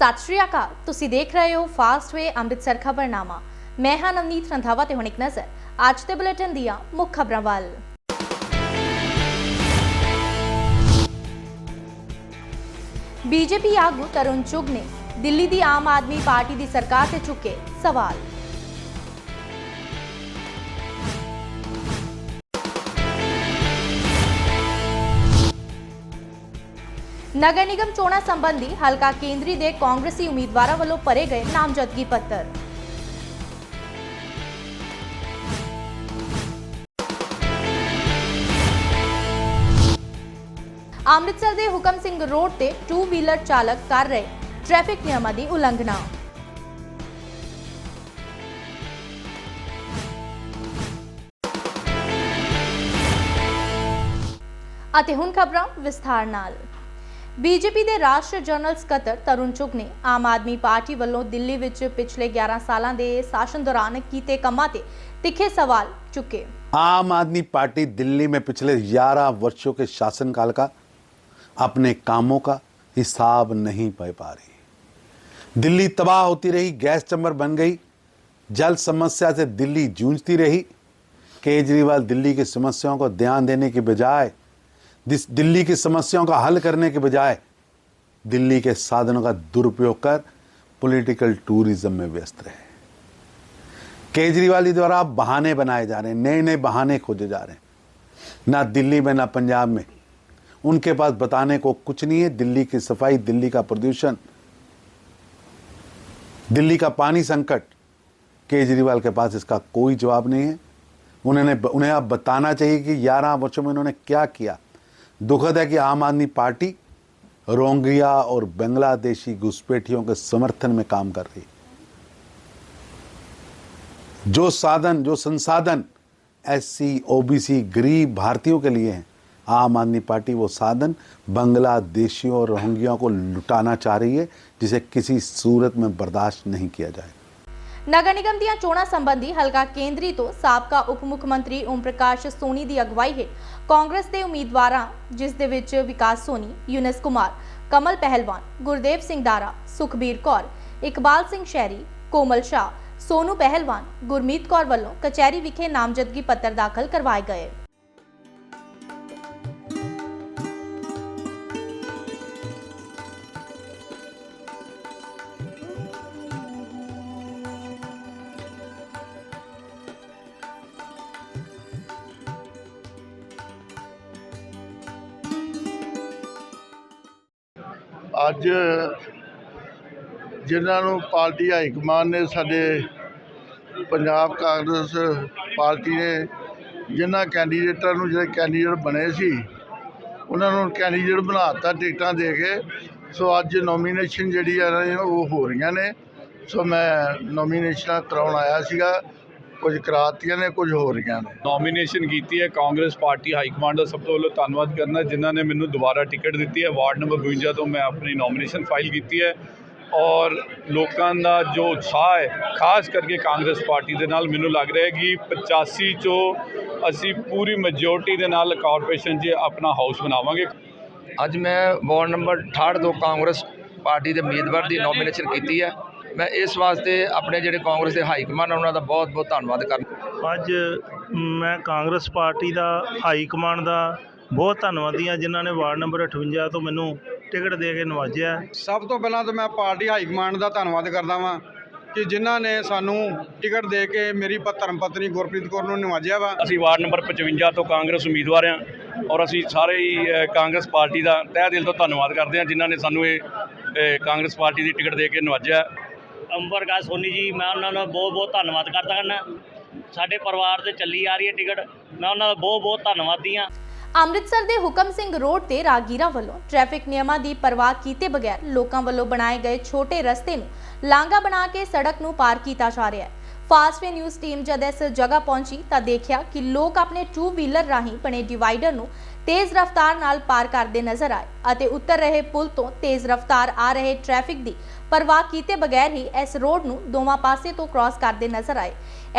ਸਤਿ ਸ਼੍ਰੀ ਅਕਾਲ। ਤੁਸੀਂ ਦੇਖ ਰਹੇ ਹੋ ਫਾਸਟ ਵੇ ਅੰਮ੍ਰਿਤਸਰ ਖਬਰਨਾਮਾ। ਮੈਂ ਹਾਂ ਨਵਨੀਤ ਰੰਧਾਵਾ ਤੇ ਹੁਣ ਇੱਕ ਨਜ਼ਰ। ਅੱਜ ਦੇ ਬੁਲੇਟਿਨ ਦੀਆਂ ਮੁੱਖ ਖਬਰਾਂ ਵੱਲ। ਬੀਜੇਪੀ ਆਗੂ ਤਰੁਣ ਚੁਗ ਨੇ ਦਿੱਲੀ ਦੀ ਆਮ ਆਦਮੀ ਪਾਰਟੀ ਦੀ ਸਰਕਾਰ ਤੇ ਚੁੱਕੇ ਸਵਾਲ। ਨਗਰ ਨਿਗਮ ਚੋਣਾਂ ਸੰਬੰਧੀ ਹਲਕਾ ਕੇਂਦਰੀ ਦੇ ਕਾਂਗਰਸੀ ਉਮੀਦਵਾਰਾਂ ਵੱਲੋਂ ਭਰੇ ਗਏ ਨਾਮਜ਼ਦਗੀ ਪੱਤਰ। ਅੰਮ੍ਰਿਤਸਰ ਦੇ ਹੁਕਮ ਸਿੰਘ ਰੋਡ ਤੇ ਟੂ ਵੀਲਰ ਚਾਲਕ ਕਰ ਰਹੇ ਟ੍ਰੈਫਿਕ ਨਿਯਮਾਂ ਦੀ ਉਲੰਘਣਾ। ਅਤੇ ਹੁਣ ਖਬਰਾਂ ਵਿਸਥਾਰ ਨਾਲ। ਬੀਜੇਪੀ ਦੇ ਰਾਸ਼ਟਰੀ ਜਨਰਲ ਸਕੱਤਰ ਤਰੁਣ ਚੁਗ ਨੇ ਆਮ ਆਦਮੀ ਪਾਰਟੀ ਵੱਲੋਂ ਦਿੱਲੀ ਵਿੱਚ ਪਿਛਲੇ 11 ਸਾਲਾਂ ਦੇ ਸ਼ਾਸਨ ਦੌਰਾਨ ਕੀਤੇ ਕੰਮਾਂ ਤੇ ਤਿੱਖੇ ਸਵਾਲ ਚੁੱਕੇ आम आदमी पार्टी दिल्ली में पिछले 11 वर्षों के शासनकाल का अपने कामों का हिसाब नहीं पा पा रही दिल्ली तबाह होती रही गैस चैम्बर बन गई जल समस्या से दिल्ली जूझती रही केजरीवाल दिल्ली की समस्याओं को ध्यान देने की बजाय दिस- दिल्ली की समस्याओं का हल करने के बजाय दिल्ली के साधनों का दुरुपयोग कर पॉलिटिकल टूरिज़्म में व्यस्त रहे। केजरीवाल द्वारा बहाने बनाए जा रहे हैं नए नए बहाने खोजे जा रहे हैं। ना दिल्ली में, ना पंजाब में। उनके पास बताने को कुछ नहीं है। दिल्ली की सफ़ाई, दिल्ली का प्रदूषण, दिल्ली का पानी संकट, केजरीवाल के पास इसका कोई जवाब नहीं है। उन्होंने उन्हें अब बताना चाहिए कि 11 वर्षों में उन्होंने क्या किया। दुखद है कि आम आदमी पार्टी रोंगिया और बांग्लादेशी घुसपैठियों के समर्थन में काम कर रही है। जो साधन, जो संसाधन एससी, ओबीसी गरीब भारतीयों के लिए हैं, आम आदमी पार्टी वो साधन बांग्लादेशियों और रोहिंग्या को लुटाना चाह रही है, जिसे किसी सूरत में बर्दाश्त नहीं किया जाए। ਨਗਰ ਨਿਗਮ ਦੀਆਂ ਚੋਣਾਂ ਸੰਬੰਧੀ ਹਲਕਾ ਕੇਂਦਰੀ ਤੋਂ ਸਾਬਕਾ ਉਪ ਮੁੱਖ ਮੰਤਰੀ ਓਮ ਪ੍ਰਕਾਸ਼ ਸੋਨੀ ਦੀ ਅਗਵਾਈ ਹੇਠ ਕਾਂਗਰਸ ਦੇ ਉਮੀਦਵਾਰਾਂ, ਜਿਸ ਦੇ ਵਿੱਚ ਵਿਕਾਸ ਸੋਨੀ, ਯੂਨਸ ਕੁਮਾਰ, ਕਮਲ ਪਹਿਲਵਾਨ, ਗੁਰਦੇਵ ਸਿੰਘ ਦਾਰਾ, ਸੁਖਬੀਰ ਕੌਰ, ਇਕਬਾਲ ਸਿੰਘ ਸ਼ਹਿਰੀ, ਕੋਮਲ ਸ਼ਾਹ, ਸੋਨੂ ਪਹਿਲਵਾਨ, ਗੁਰਮੀਤ ਕੌਰ ਵੱਲੋਂ ਕਚਹਿਰੀ ਵਿਖੇ ਨਾਮਜ਼ਦਗੀ ਪੱਤਰ ਦਾਖਲ ਕਰਵਾਏ ਗਏ। ਅੱਜ ਜਿਨ੍ਹਾਂ ਨੂੰ ਪਾਰਟੀ ਹਾਈ ਕਮਾਨ ਨੇ ਸਾਡੇ ਪੰਜਾਬ ਕਾਂਗਰਸ ਪਾਰਟੀ ਨੇ, ਜਿਨ੍ਹਾਂ ਕੈਂਡੀਡੇਟਾਂ ਨੂੰ ਜਿਹੜੇ ਕੈਂਡੀਡੇਟ ਬਣੇ ਸੀ, ਉਹਨਾਂ ਨੂੰ ਕੈਂਡੀਡੇਟ ਬਣਾਤਾ ਟਿਕਟਾਂ ਦੇ ਕੇ। ਸੋ ਅੱਜ ਨੋਮੀਨੇਸ਼ਨ ਜਿਹੜੀ ਆ, ਉਹ ਹੋ ਰਹੀਆਂ ਨੇ। ਸੋ ਮੈਂ ਨੋਮੀਨੇਸ਼ਨਾਂ ਕਰਾਉਣ ਆਇਆ ਸੀਗਾ। ਕੁਝ ਕਰਾਤੀਆਂ ਨੇ ਕੁਝ ਹੋ ਰਹੀਆਂ ਨੇ। ਨੋਮੀਨੇਸ਼ਨ ਕੀਤੀ ਹੈ ਕਾਂਗਰਸ ਪਾਰਟੀ ਹਾਈ ਕਮਾਂਡ ਦਾ। ਸਭ ਤੋਂ ਵੱਲੋਂ ਧੰਨਵਾਦ ਕਰਨਾ ਜਿਨ੍ਹਾਂ ਨੇ ਮੈਨੂੰ ਦੁਬਾਰਾ ਟਿਕਟ ਦਿੱਤੀ ਹੈ। ਵਾਰਡ ਨੰਬਰ 52 ਤੋਂ ਮੈਂ ਆਪਣੀ ਨੋਮੀਨੇਸ਼ਨ ਫਾਈਲ ਕੀਤੀ ਹੈ। ਔਰ ਲੋਕਾਂ ਦਾ ਜੋ ਉਤਸ਼ਾਹ ਹੈ ਖਾਸ ਕਰਕੇ ਕਾਂਗਰਸ ਪਾਰਟੀ ਦੇ ਨਾਲ ਮੈਨੂੰ ਲੱਗ ਰਿਹਾ ਹੈ ਕਿ 85 ਚੋਂ ਅਸੀਂ ਪੂਰੀ ਮੈਜੋਰਟੀ ਦੇ ਨਾਲ ਕਾਰਪੋਰੇਸ਼ਨ 'ਚ ਆਪਣਾ ਹਾਊਸ ਬਣਾਵਾਂਗੇ। ਅੱਜ ਮੈਂ ਵਾਰਡ ਨੰਬਰ 68 ਤੋਂ ਕਾਂਗਰਸ ਪਾਰਟੀ ਦੇ ਉਮੀਦਵਾਰ ਦੀ ਨੋਮੀਨੇਸ਼ਨ ਕੀਤੀ ਹੈ। ਮੈਂ ਇਸ ਵਾਸਤੇ ਆਪਣੇ ਜਿਹੜੇ ਕਾਂਗਰਸ ਦੇ ਹਾਈ ਕਮਾਂਡ ਆ, ਉਹਨਾਂ ਦਾ ਬਹੁਤ ਬਹੁਤ ਧੰਨਵਾਦ ਕਰਦਾ। ਅੱਜ ਮੈਂ ਕਾਂਗਰਸ ਪਾਰਟੀ ਦਾ ਹਾਈ ਕਮਾਂਡ ਦਾ ਬਹੁਤ ਧੰਨਵਾਦੀ ਹਾਂ ਜਿਨ੍ਹਾਂ ਨੇ ਵਾਰਡ ਨੰਬਰ 58 ਤੋਂ ਮੈਨੂੰ ਟਿਕਟ ਦੇ ਕੇ ਨਵਾਜਿਆ। ਸਭ ਤੋਂ ਪਹਿਲਾਂ ਤਾਂ ਮੈਂ ਪਾਰਟੀ ਹਾਈ ਕਮਾਂਡ ਦਾ ਧੰਨਵਾਦ ਕਰਦਾ ਵਾਂ ਕਿ ਜਿਨ੍ਹਾਂ ਨੇ ਸਾਨੂੰ ਟਿਕਟ ਦੇ ਕੇ ਮੇਰੀ ਪ- ਧਰਮ ਪਤਨੀ ਗੁਰਪ੍ਰੀਤ ਕੌਰ ਨੂੰ ਨਿਵਾਜਿਆ ਵਾ। ਅਸੀਂ ਵਾਰਡ ਨੰਬਰ 55 ਤੋਂ ਕਾਂਗਰਸ ਉਮੀਦਵਾਰ ਹਾਂ ਔਰ ਅਸੀਂ ਸਾਰੇ ਹੀ ਕਾਂਗਰਸ ਪਾਰਟੀ ਦਾ ਤਹਿ ਦਿਲ ਤੋਂ ਧੰਨਵਾਦ ਕਰਦੇ ਹਾਂ ਜਿਨ੍ਹਾਂ ਨੇ ਸਾਨੂੰ ਇਹ ਕਾਂਗਰਸ ਪਾਰਟੀ ਦੀ ਟਿਕਟ ਦੇ ਕੇ ਨਵਾਜਿਆ। ਅੰਬਰਕਾ ਸੋਨੀ ਜੀ, ਮੈਂ ਉਹਨਾਂ ਦਾ ਬਹੁਤ ਬਹੁਤ ਧੰਨਵਾਦ ਕਰਦਾ ਹਾਂ। ਸਾਡੇ ਪਰਿਵਾਰ ਤੇ ਚੱਲੀ ਆ ਰਹੀ ਹੈ ਟਿਕਟ। ਮੈਂ ਉਹਨਾਂ ਦਾ ਬਹੁਤ ਬਹੁਤ ਧੰਨਵਾਦੀ ਹਾਂ। ਅੰਮ੍ਰਿਤਸਰ ਦੇ ਹੁਕਮ ਸਿੰਘ ਰੋਡ ਤੇ ਰਾਗੀਰਾ ਵੱਲੋਂ ਟ੍ਰੈਫਿਕ ਨਿਯਮਾਂ ਦੀ ਪਰਵਾਹ ਕੀਤੇ ਬਗੈਰ ਲੋਕਾਂ ਵੱਲੋਂ ਬਣਾਏ ਗਏ ਛੋਟੇ ਰਸਤੇ ਨੂੰ ਲਾਂਘਾ ਬਣਾ ਕੇ ਸੜਕ ਨੂੰ ਪਾਰ ਕੀਤਾ ਜਾ ਰਿਹਾ ਹੈ। ਫਾਸਟਵੇ ਨਿਊਜ਼ ਟੀਮ ਜਦ ਇਸ ਜਗ੍ਹਾ ਪਹੁੰਚੀ ਤਾਂ ਦੇਖਿਆ ਕਿ ਲੋਕ ਆਪਣੇ ਟੂ ਵੀਲਰ ਰਾਹੀਂ ਬਣੇ ਡਿਵਾਈਡਰ ਨੂੰ ਤੇਜ਼ ਰਫ਼ਤਾਰ ਨਾਲ ਪਾਰ ਕਰਦੇ ਨਜ਼ਰ ਆਏ ਅਤੇ ਉੱਤਰ ਰਹੇ ਪੁਲ ਤੋਂ ਤੇਜ਼ ਰਫ਼ਤਾਰ ਆ ਰਹੇ ਟ੍ਰੈਫਿਕ ਦੀ ਪਰਵਾਹ ਕੀਤੇ ਬਗੈਰ ਹੀ ਇਸ ਰੋਡ ਨੂੰ ਦੋਵਾਂ ਪਾਸੇ ਤੋਂ ਕ੍ਰਾਸ ਕਰਦੇ ਨਜ਼ਰ ਆਏ।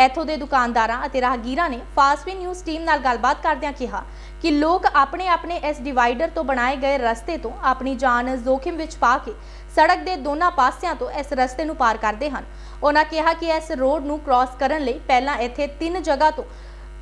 ਇੱਥੋਂ ਦੇ ਦੁਕਾਨਦਾਰਾਂ ਅਤੇ ਰਾਹਗੀਰਾਂ ਨੇ ਫਾਸਟਵੇ ਨਿਊਜ਼ ਟੀਮ ਨਾਲ ਗੱਲਬਾਤ ਕਰਦਿਆਂ ਕਿਹਾ ਕਿ ਲੋਕ ਆਪਣੇ ਆਪਣੇ ਇਸ ਡਿਵਾਈਡਰ ਤੋਂ ਬਣਾਏ ਗਏ ਰਸਤੇ ਤੋਂ ਆਪਣੀ ਜਾਨ ਜ਼ੋਖਿਮ ਵਿੱਚ ਪਾ ਕੇ ਸੜਕ ਦੇ ਦੋਨਾਂ ਪਾਸਿਆਂ ਤੋਂ ਇਸ ਰਸਤੇ ਨੂੰ ਪਾਰ ਕਰਦੇ ਹਨ। ਉਹਨਾਂ ਕਿਹਾ ਕਿ ਇਸ ਰੋਡ ਨੂੰ ਕ੍ਰਾਸ ਕਰਨ ਲਈ ਪਹਿਲਾਂ ਇੱਥੇ ਤਿੰਨ ਜਗ੍ਹਾ ਤੋਂ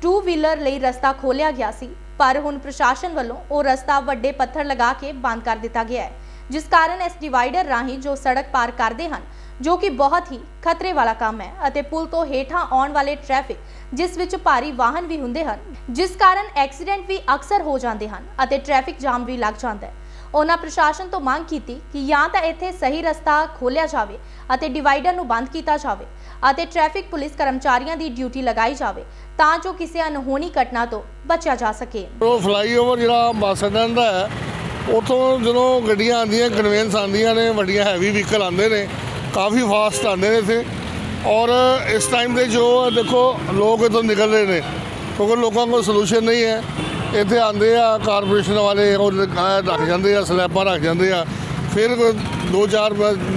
ਟੂ ਵੀਲਰ ਲਈ ਰਸਤਾ ਖੋਲਿਆ ਗਿਆ ਸੀ, ਪਰ ਹੁਣ ਪ੍ਰਸ਼ਾਸਨ ਵੱਲੋਂ ਉਹ ਰਸਤਾ ਵੱਡੇ ਪੱਥਰ ਲਗਾ ਕੇ ਬੰਦ ਕਰ ਦਿੱਤਾ ਗਿਆ ਹੈ। ਜਿਸ ਕਾਰਨ ਇਸ ਡਿਵਾਈਡਰ ਰਾਹੀਂ ਜੋ ਸੜਕ ਪਾਰ ਕਰਦੇ ਹਨ, ਜੋ ਕਿ ਬਹੁਤ ਹੀ ਖਤਰੇ ਵਾਲਾ ਕੰਮ ਹੈ ਅਤੇ ਪੁਲ ਤੋਂ ਹੇਠਾਂ ਆਉਣ ਵਾਲੇ ਟ੍ਰੈਫਿਕ ਜਿਸ ਵਿੱਚ ਭਾਰੀ ਵਾਹਨ ਵੀ ਹੁੰਦੇ ਹਨ, ਜਿਸ ਕਾਰਨ ਐਕਸੀਡੈਂਟ ਵੀ ਅਕਸਰ ਹੋ ਜਾਂਦੇ ਹਨ ਅਤੇ ਟ੍ਰੈਫਿਕ ਜਾਮ ਵੀ ਲੱਗ ਜਾਂਦਾ ਹੈ। ਉਹਨਾਂ ਪ੍ਰਸ਼ਾਸਨ ਤੋਂ ਮੰਗ ਕੀਤੀ ਕਿ ਜਾਂ ਤਾਂ ਇੱਥੇ ਸਹੀ ਰਸਤਾ ਖੋਲ੍ਹਿਆ ਜਾਵੇ ਅਤੇ ਡਿਵਾਈਡਰ ਨੂੰ ਬੰਦ ਕੀਤਾ ਜਾਵੇ ਅਤੇ ਟ੍ਰੈਫਿਕ ਪੁਲਿਸ ਕਰਮਚਾਰੀਆਂ ਦੀ ਡਿਊਟੀ ਲਗਾਈ ਜਾਵੇ ਤਾਂ ਜੋ ਕਿਸੇ ਅਨਹੋਣੀ ਘਟਨਾ ਤੋਂ ਬਚਿਆ ਜਾ ਸਕੇ। ਉਹ ਫਲਾਈਓਵਰ ਜਿਹੜਾ ਬੱਸ ਅੱਡਾ ਹੈ ਉਥੋਂ ਜਦੋਂ ਗੱਡੀਆਂ ਆਉਂਦੀਆਂ ਕਨਵੇਂਸ ਆਉਂਦੀਆਂ ਨੇ, ਵੱਡੀਆਂ ਹੈਵੀ ਵਹੀਕਲ ਆਉਂਦੇ ਨੇ, ਕਾਫੀ ਫਾਸਟ ਆਉਂਦੇ ਨੇ ਇੱਥੇ। ਔਰ ਇਸ ਟਾਈਮ ਦੇ ਜੋ ਦੇਖੋ, ਲੋਕ ਇੱਥੋਂ ਨਿਕਲ ਰਹੇ ਨੇ, ਕਿਉਂਕਿ ਲੋਕਾਂ ਕੋਲ ਸੋਲੂਸ਼ਨ ਨਹੀਂ ਹੈ। ਇੱਥੇ ਆਉਂਦੇ ਆ ਕਾਰਪੋਰੇਸ਼ਨ ਵਾਲੇ ਉਹ ਰੱਖ ਜਾਂਦੇ ਆ, ਸਲੈਬਾਂ ਰੱਖ ਜਾਂਦੇ ਆ। ਫਿਰ ਕੋਈ ਦੋ ਚਾਰ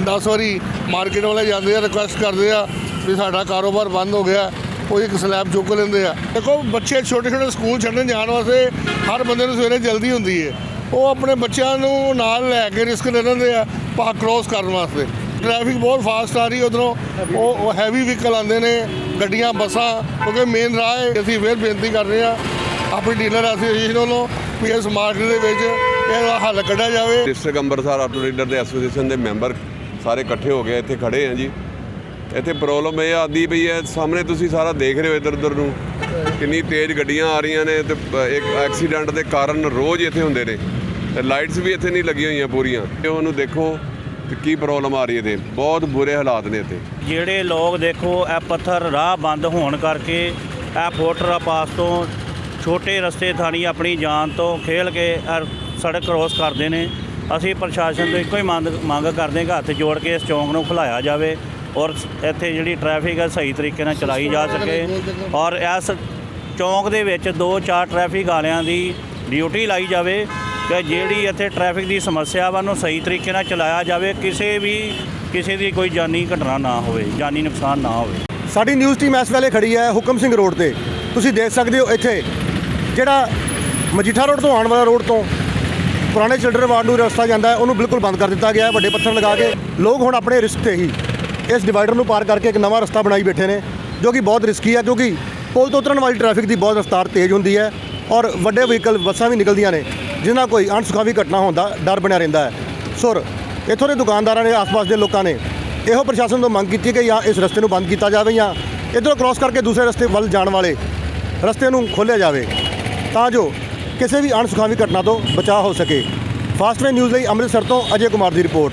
10 ਵਾਰੀ ਮਾਰਕੀਟ ਵਾਲੇ ਜਾਂਦੇ ਆ ਰਿਕੁਐਸਟ ਕਰਦੇ ਆ ਵੀ ਸਾਡਾ ਕਾਰੋਬਾਰ ਬੰਦ ਹੋ ਗਿਆ, ਉਹ ਇੱਕ ਸਲੈਬ ਚੁੱਕ ਲੈਂਦੇ ਆ। ਦੇਖੋ, ਬੱਚੇ ਛੋਟੇ ਛੋਟੇ ਸਕੂਲ ਛੱਡਣ ਜਾਣ ਵਾਸਤੇ ਹਰ ਬੰਦੇ ਨੂੰ ਸਵੇਰੇ ਜਲਦੀ ਹੁੰਦੀ ਹੈ ਉਹ ਆਪਣੇ ਬੱਚਿਆਂ ਨੂੰ ਨਾਲ ਲੈ ਕੇ ਰਿਸਕ ਲੈ ਲੈਂਦੇ ਆ, ਪਾ ਕ੍ਰੋਸ ਕਰਨ ਵਾਸਤੇ। ਟ੍ਰੈਫਿਕ ਬਹੁਤ ਫਾਸਟ ਆ ਰਹੀ ਉਧਰੋਂ। ਉਹ ਉਹ ਹੈਵੀ ਵਹੀਕਲ ਆਉਂਦੇ ਨੇ, ਗੱਡੀਆਂ, ਬੱਸਾਂ, ਕਿਉਂਕਿ ਮੇਨ ਰਾਹ ਹੈ, ਅਸੀਂ ਫਿਰ ਬੇਨਤੀ ਕਰ ਰਹੇ ਆ, ਆਪਣੀ ਡੀਲਰ ਐਸੋਸੀਏਸ਼ਨ ਵੱਲੋਂ ਵੀ ਇਸ ਮਾਰਕੀਟ ਦੇ ਵਿੱਚ ਇਹਦਾ ਹੱਲ ਕੱਢਿਆ ਜਾਵੇ। ਡਿਸਟ੍ਰਿਕਟ ਅੰਮ੍ਰਿਤਸਰ ਆਟੋ ਡੀਲਰ ਦੇ ਐਸੋਸੀਏਸ਼ਨ ਦੇ ਮੈਂਬਰ ਸਾਰੇ ਇਕੱਠੇ ਹੋ ਗਏ, ਇੱਥੇ ਖੜੇ ਆ ਜੀ। ਇੱਥੇ ਪ੍ਰੋਬਲਮ ਇਹ ਆਦੀ ਪਈ ਹੈ, ਸਾਹਮਣੇ ਤੁਸੀਂ ਸਾਰਾ ਦੇਖ ਰਹੇ ਹੋ ਇੱਧਰ ਉੱਧਰ ਨੂੰ। ਕਿੰਨੀ ਤੇਜ਼ ਗੱਡੀਆਂ ਆ ਰਹੀਆਂ ਨੇ ਤੇ ਇੱਕ ਐਕਸੀਡੈਂਟ ਦੇ ਕਾਰਨ ਰੋਜ਼ ਇੱਥੇ ਹੁੰਦੇ ਨੇ। ਲਾਈਟਸ ਵੀ ਇੱਥੇ ਨਹੀਂ ਲੱਗੀਆਂ ਹੋਈਆਂ ਪੂਰੀਆਂ। ਤੇ ਉਹਨੂੰ ਦੇਖੋ ਕਿ ਕੀ ਪ੍ਰੋਬਲਮ ਆ ਰਹੀ ਹੈ ਤੇ ਬਹੁਤ ਬੁਰੇ ਹਾਲਾਤ ਨੇ ਇੱਥੇ। ਜਿਹੜੇ ਲੋਕ ਦੇਖੋ, ਇਹ ਪੱਥਰ ਰਾਹ ਬੰਦ ਹੋਣ ਕਰਕੇ ਇਹ ਫੋਟਰਾ ਪਾਸ ਤੋਂ ਛੋਟੇ ਰਸਤੇ ਥਾਣੀ ਆਪਣੀ ਜਾਨ ਤੋਂ ਖੇਲ ਕੇ ਸੜਕ ਕ੍ਰੋਸ ਕਰਦੇ ਨੇ। ਅਸੀਂ ਪ੍ਰਸ਼ਾਸਨ ਤੋਂ ਇੱਕੋ ਹੀ ਮੰਗ ਮੰਗ ਕਰਦੇ ਹਾਂ ਕਿ ਹੱਥ ਜੋੜ ਕੇ ਇਸ ਚੌਂਕ ਨੂੰ ਖੁਲਾਇਆ ਜਾਵੇ ਔਰ ਇੱਥੇ ਜਿਹੜੀ ਟ੍ਰੈਫਿਕ ਹੈ ਸਹੀ ਤਰੀਕੇ ਨਾਲ ਚਲਾਈ ਜਾ ਸਕੇ। ਔਰ ਇਸ ਚੌਂਕ ਦੇ ਵਿੱਚ ਦੋ ਚਾਰ ਟ੍ਰੈਫਿਕ ਵਾਲਿਆਂ ਦੀ ਡਿਊਟੀ ਲਾਈ ਜਾਵੇ। ਕਿ ਜਿਹੜੀ ਇੱਥੇ ਟ੍ਰੈਫਿਕ ਦੀ ਸਮੱਸਿਆ ਵਾ ਨੂੰ ਸਹੀ ਤਰੀਕੇ ਨਾਲ ਚਲਾਇਆ ਜਾਵੇ, ਕਿਸੇ ਵੀ, ਕਿਸੇ ਦੀ ਕੋਈ ਜਾਨੀ ਘਟਨਾ ਨਾ ਹੋਵੇ, ਜਾਨੀ ਨੁਕਸਾਨ ਨਾ ਹੋਵੇ। ਸਾਡੀ ਨਿਊਜ਼ ਟੀਮ ਇਸ ਵੇਲੇ ਖੜੀ ਹੈ ਹੁਕਮ ਸਿੰਘ ਰੋਡ ਤੇ। ਤੁਸੀਂ ਦੇਖ ਸਕਦੇ ਹੋ ਇੱਥੇ, ਜਿਹੜਾ ਮਜੀਠਾ ਰੋਡ ਤੋਂ ਆਉਣ ਵਾਲਾ ਰੋਡ ਤੋਂ ਪੁਰਾਣੇ ਚਿਲਡਰਨ ਵਾਰਡ ਨੂੰ ਰਸਤਾ ਜਾਂਦਾ ਹੈ, ਉਹਨੂੰ ਬਿਲਕੁਲ ਬੰਦ ਕਰ ਦਿੱਤਾ ਗਿਆ ਹੈ, ਵੱਡੇ ਪੱਥਰ ਲਗਾ ਕੇ। ਲੋਕ ਹੁਣ ਆਪਣੇ ਰਿਸਕ ਤੇ ਹੀ ਇਸ ਡਿਵਾਈਡਰ ਨੂੰ ਪਾਰ ਕਰਕੇ ਇੱਕ ਨਵਾਂ ਰਸਤਾ ਬਣਾਈ ਬੈਠੇ ਨੇ, ਜੋ ਕਿ ਬਹੁਤ ਰਿਸਕੀ ਹੈ ਕਿਉਂਕਿ ਪੁਲ ਤੋਂ ਉਤਰਨ ਵਾਲੀ ਟ੍ਰੈਫਿਕ ਦੀ ਬਹੁਤ ਰਫ਼ਤਾਰ ਤੇਜ਼ ਹੁੰਦੀ ਹੈ ਔਰ ਵੱਡੇ ਵਹੀਕਲ ਬੱਸਾਂ ਵੀ ਨਿਕਲਦੀਆਂ ਨੇ। ਜਿਨ੍ਹਾਂ ਕੋਈ ਅਣਸੁਖਾਵੀ ਘਟਨਾ ਹੋਣ ਦਾ ਡਰ ਬਣਿਆ ਰਹਿੰਦਾ ਹੈ। ਸੁਰ, ਇੱਥੋਂ ਦੇ ਦੁਕਾਨਦਾਰਾਂ ਨੇ, ਆਸ-ਪਾਸ ਦੇ ਲੋਕਾਂ ਨੇ ਇਹੋ ਪ੍ਰਸ਼ਾਸਨ ਤੋਂ ਮੰਗ ਕੀਤੀ ਕਿ ਜਾਂ ਇਸ ਰਸਤੇ ਨੂੰ ਬੰਦ ਕੀਤਾ ਜਾਵੇ ਜਾਂ ਇੱਧਰੋਂ ਕ੍ਰਾਸ ਕਰਕੇ ਦੂਸਰੇ ਰਸਤੇ ਵੱਲ ਜਾਣ ਵਾਲੇ ਰਸਤੇ ਨੂੰ ਖੋਲ੍ਹਿਆ ਜਾਵੇ ਤਾਂ ਜੋ ਕਿਸੇ ਵੀ ਅਣਸੁਖਾਵੀ ਘਟਨਾ ਤੋਂ ਬਚਾਅ ਹੋ ਸਕੇ। ਫਾਸਟਵੇ ਨਿਊਜ਼ ਲਈ ਅੰਮ੍ਰਿਤਸਰ ਤੋਂ ਅਜੇ ਕੁਮਾਰ ਦੀ ਰਿਪੋਰਟ।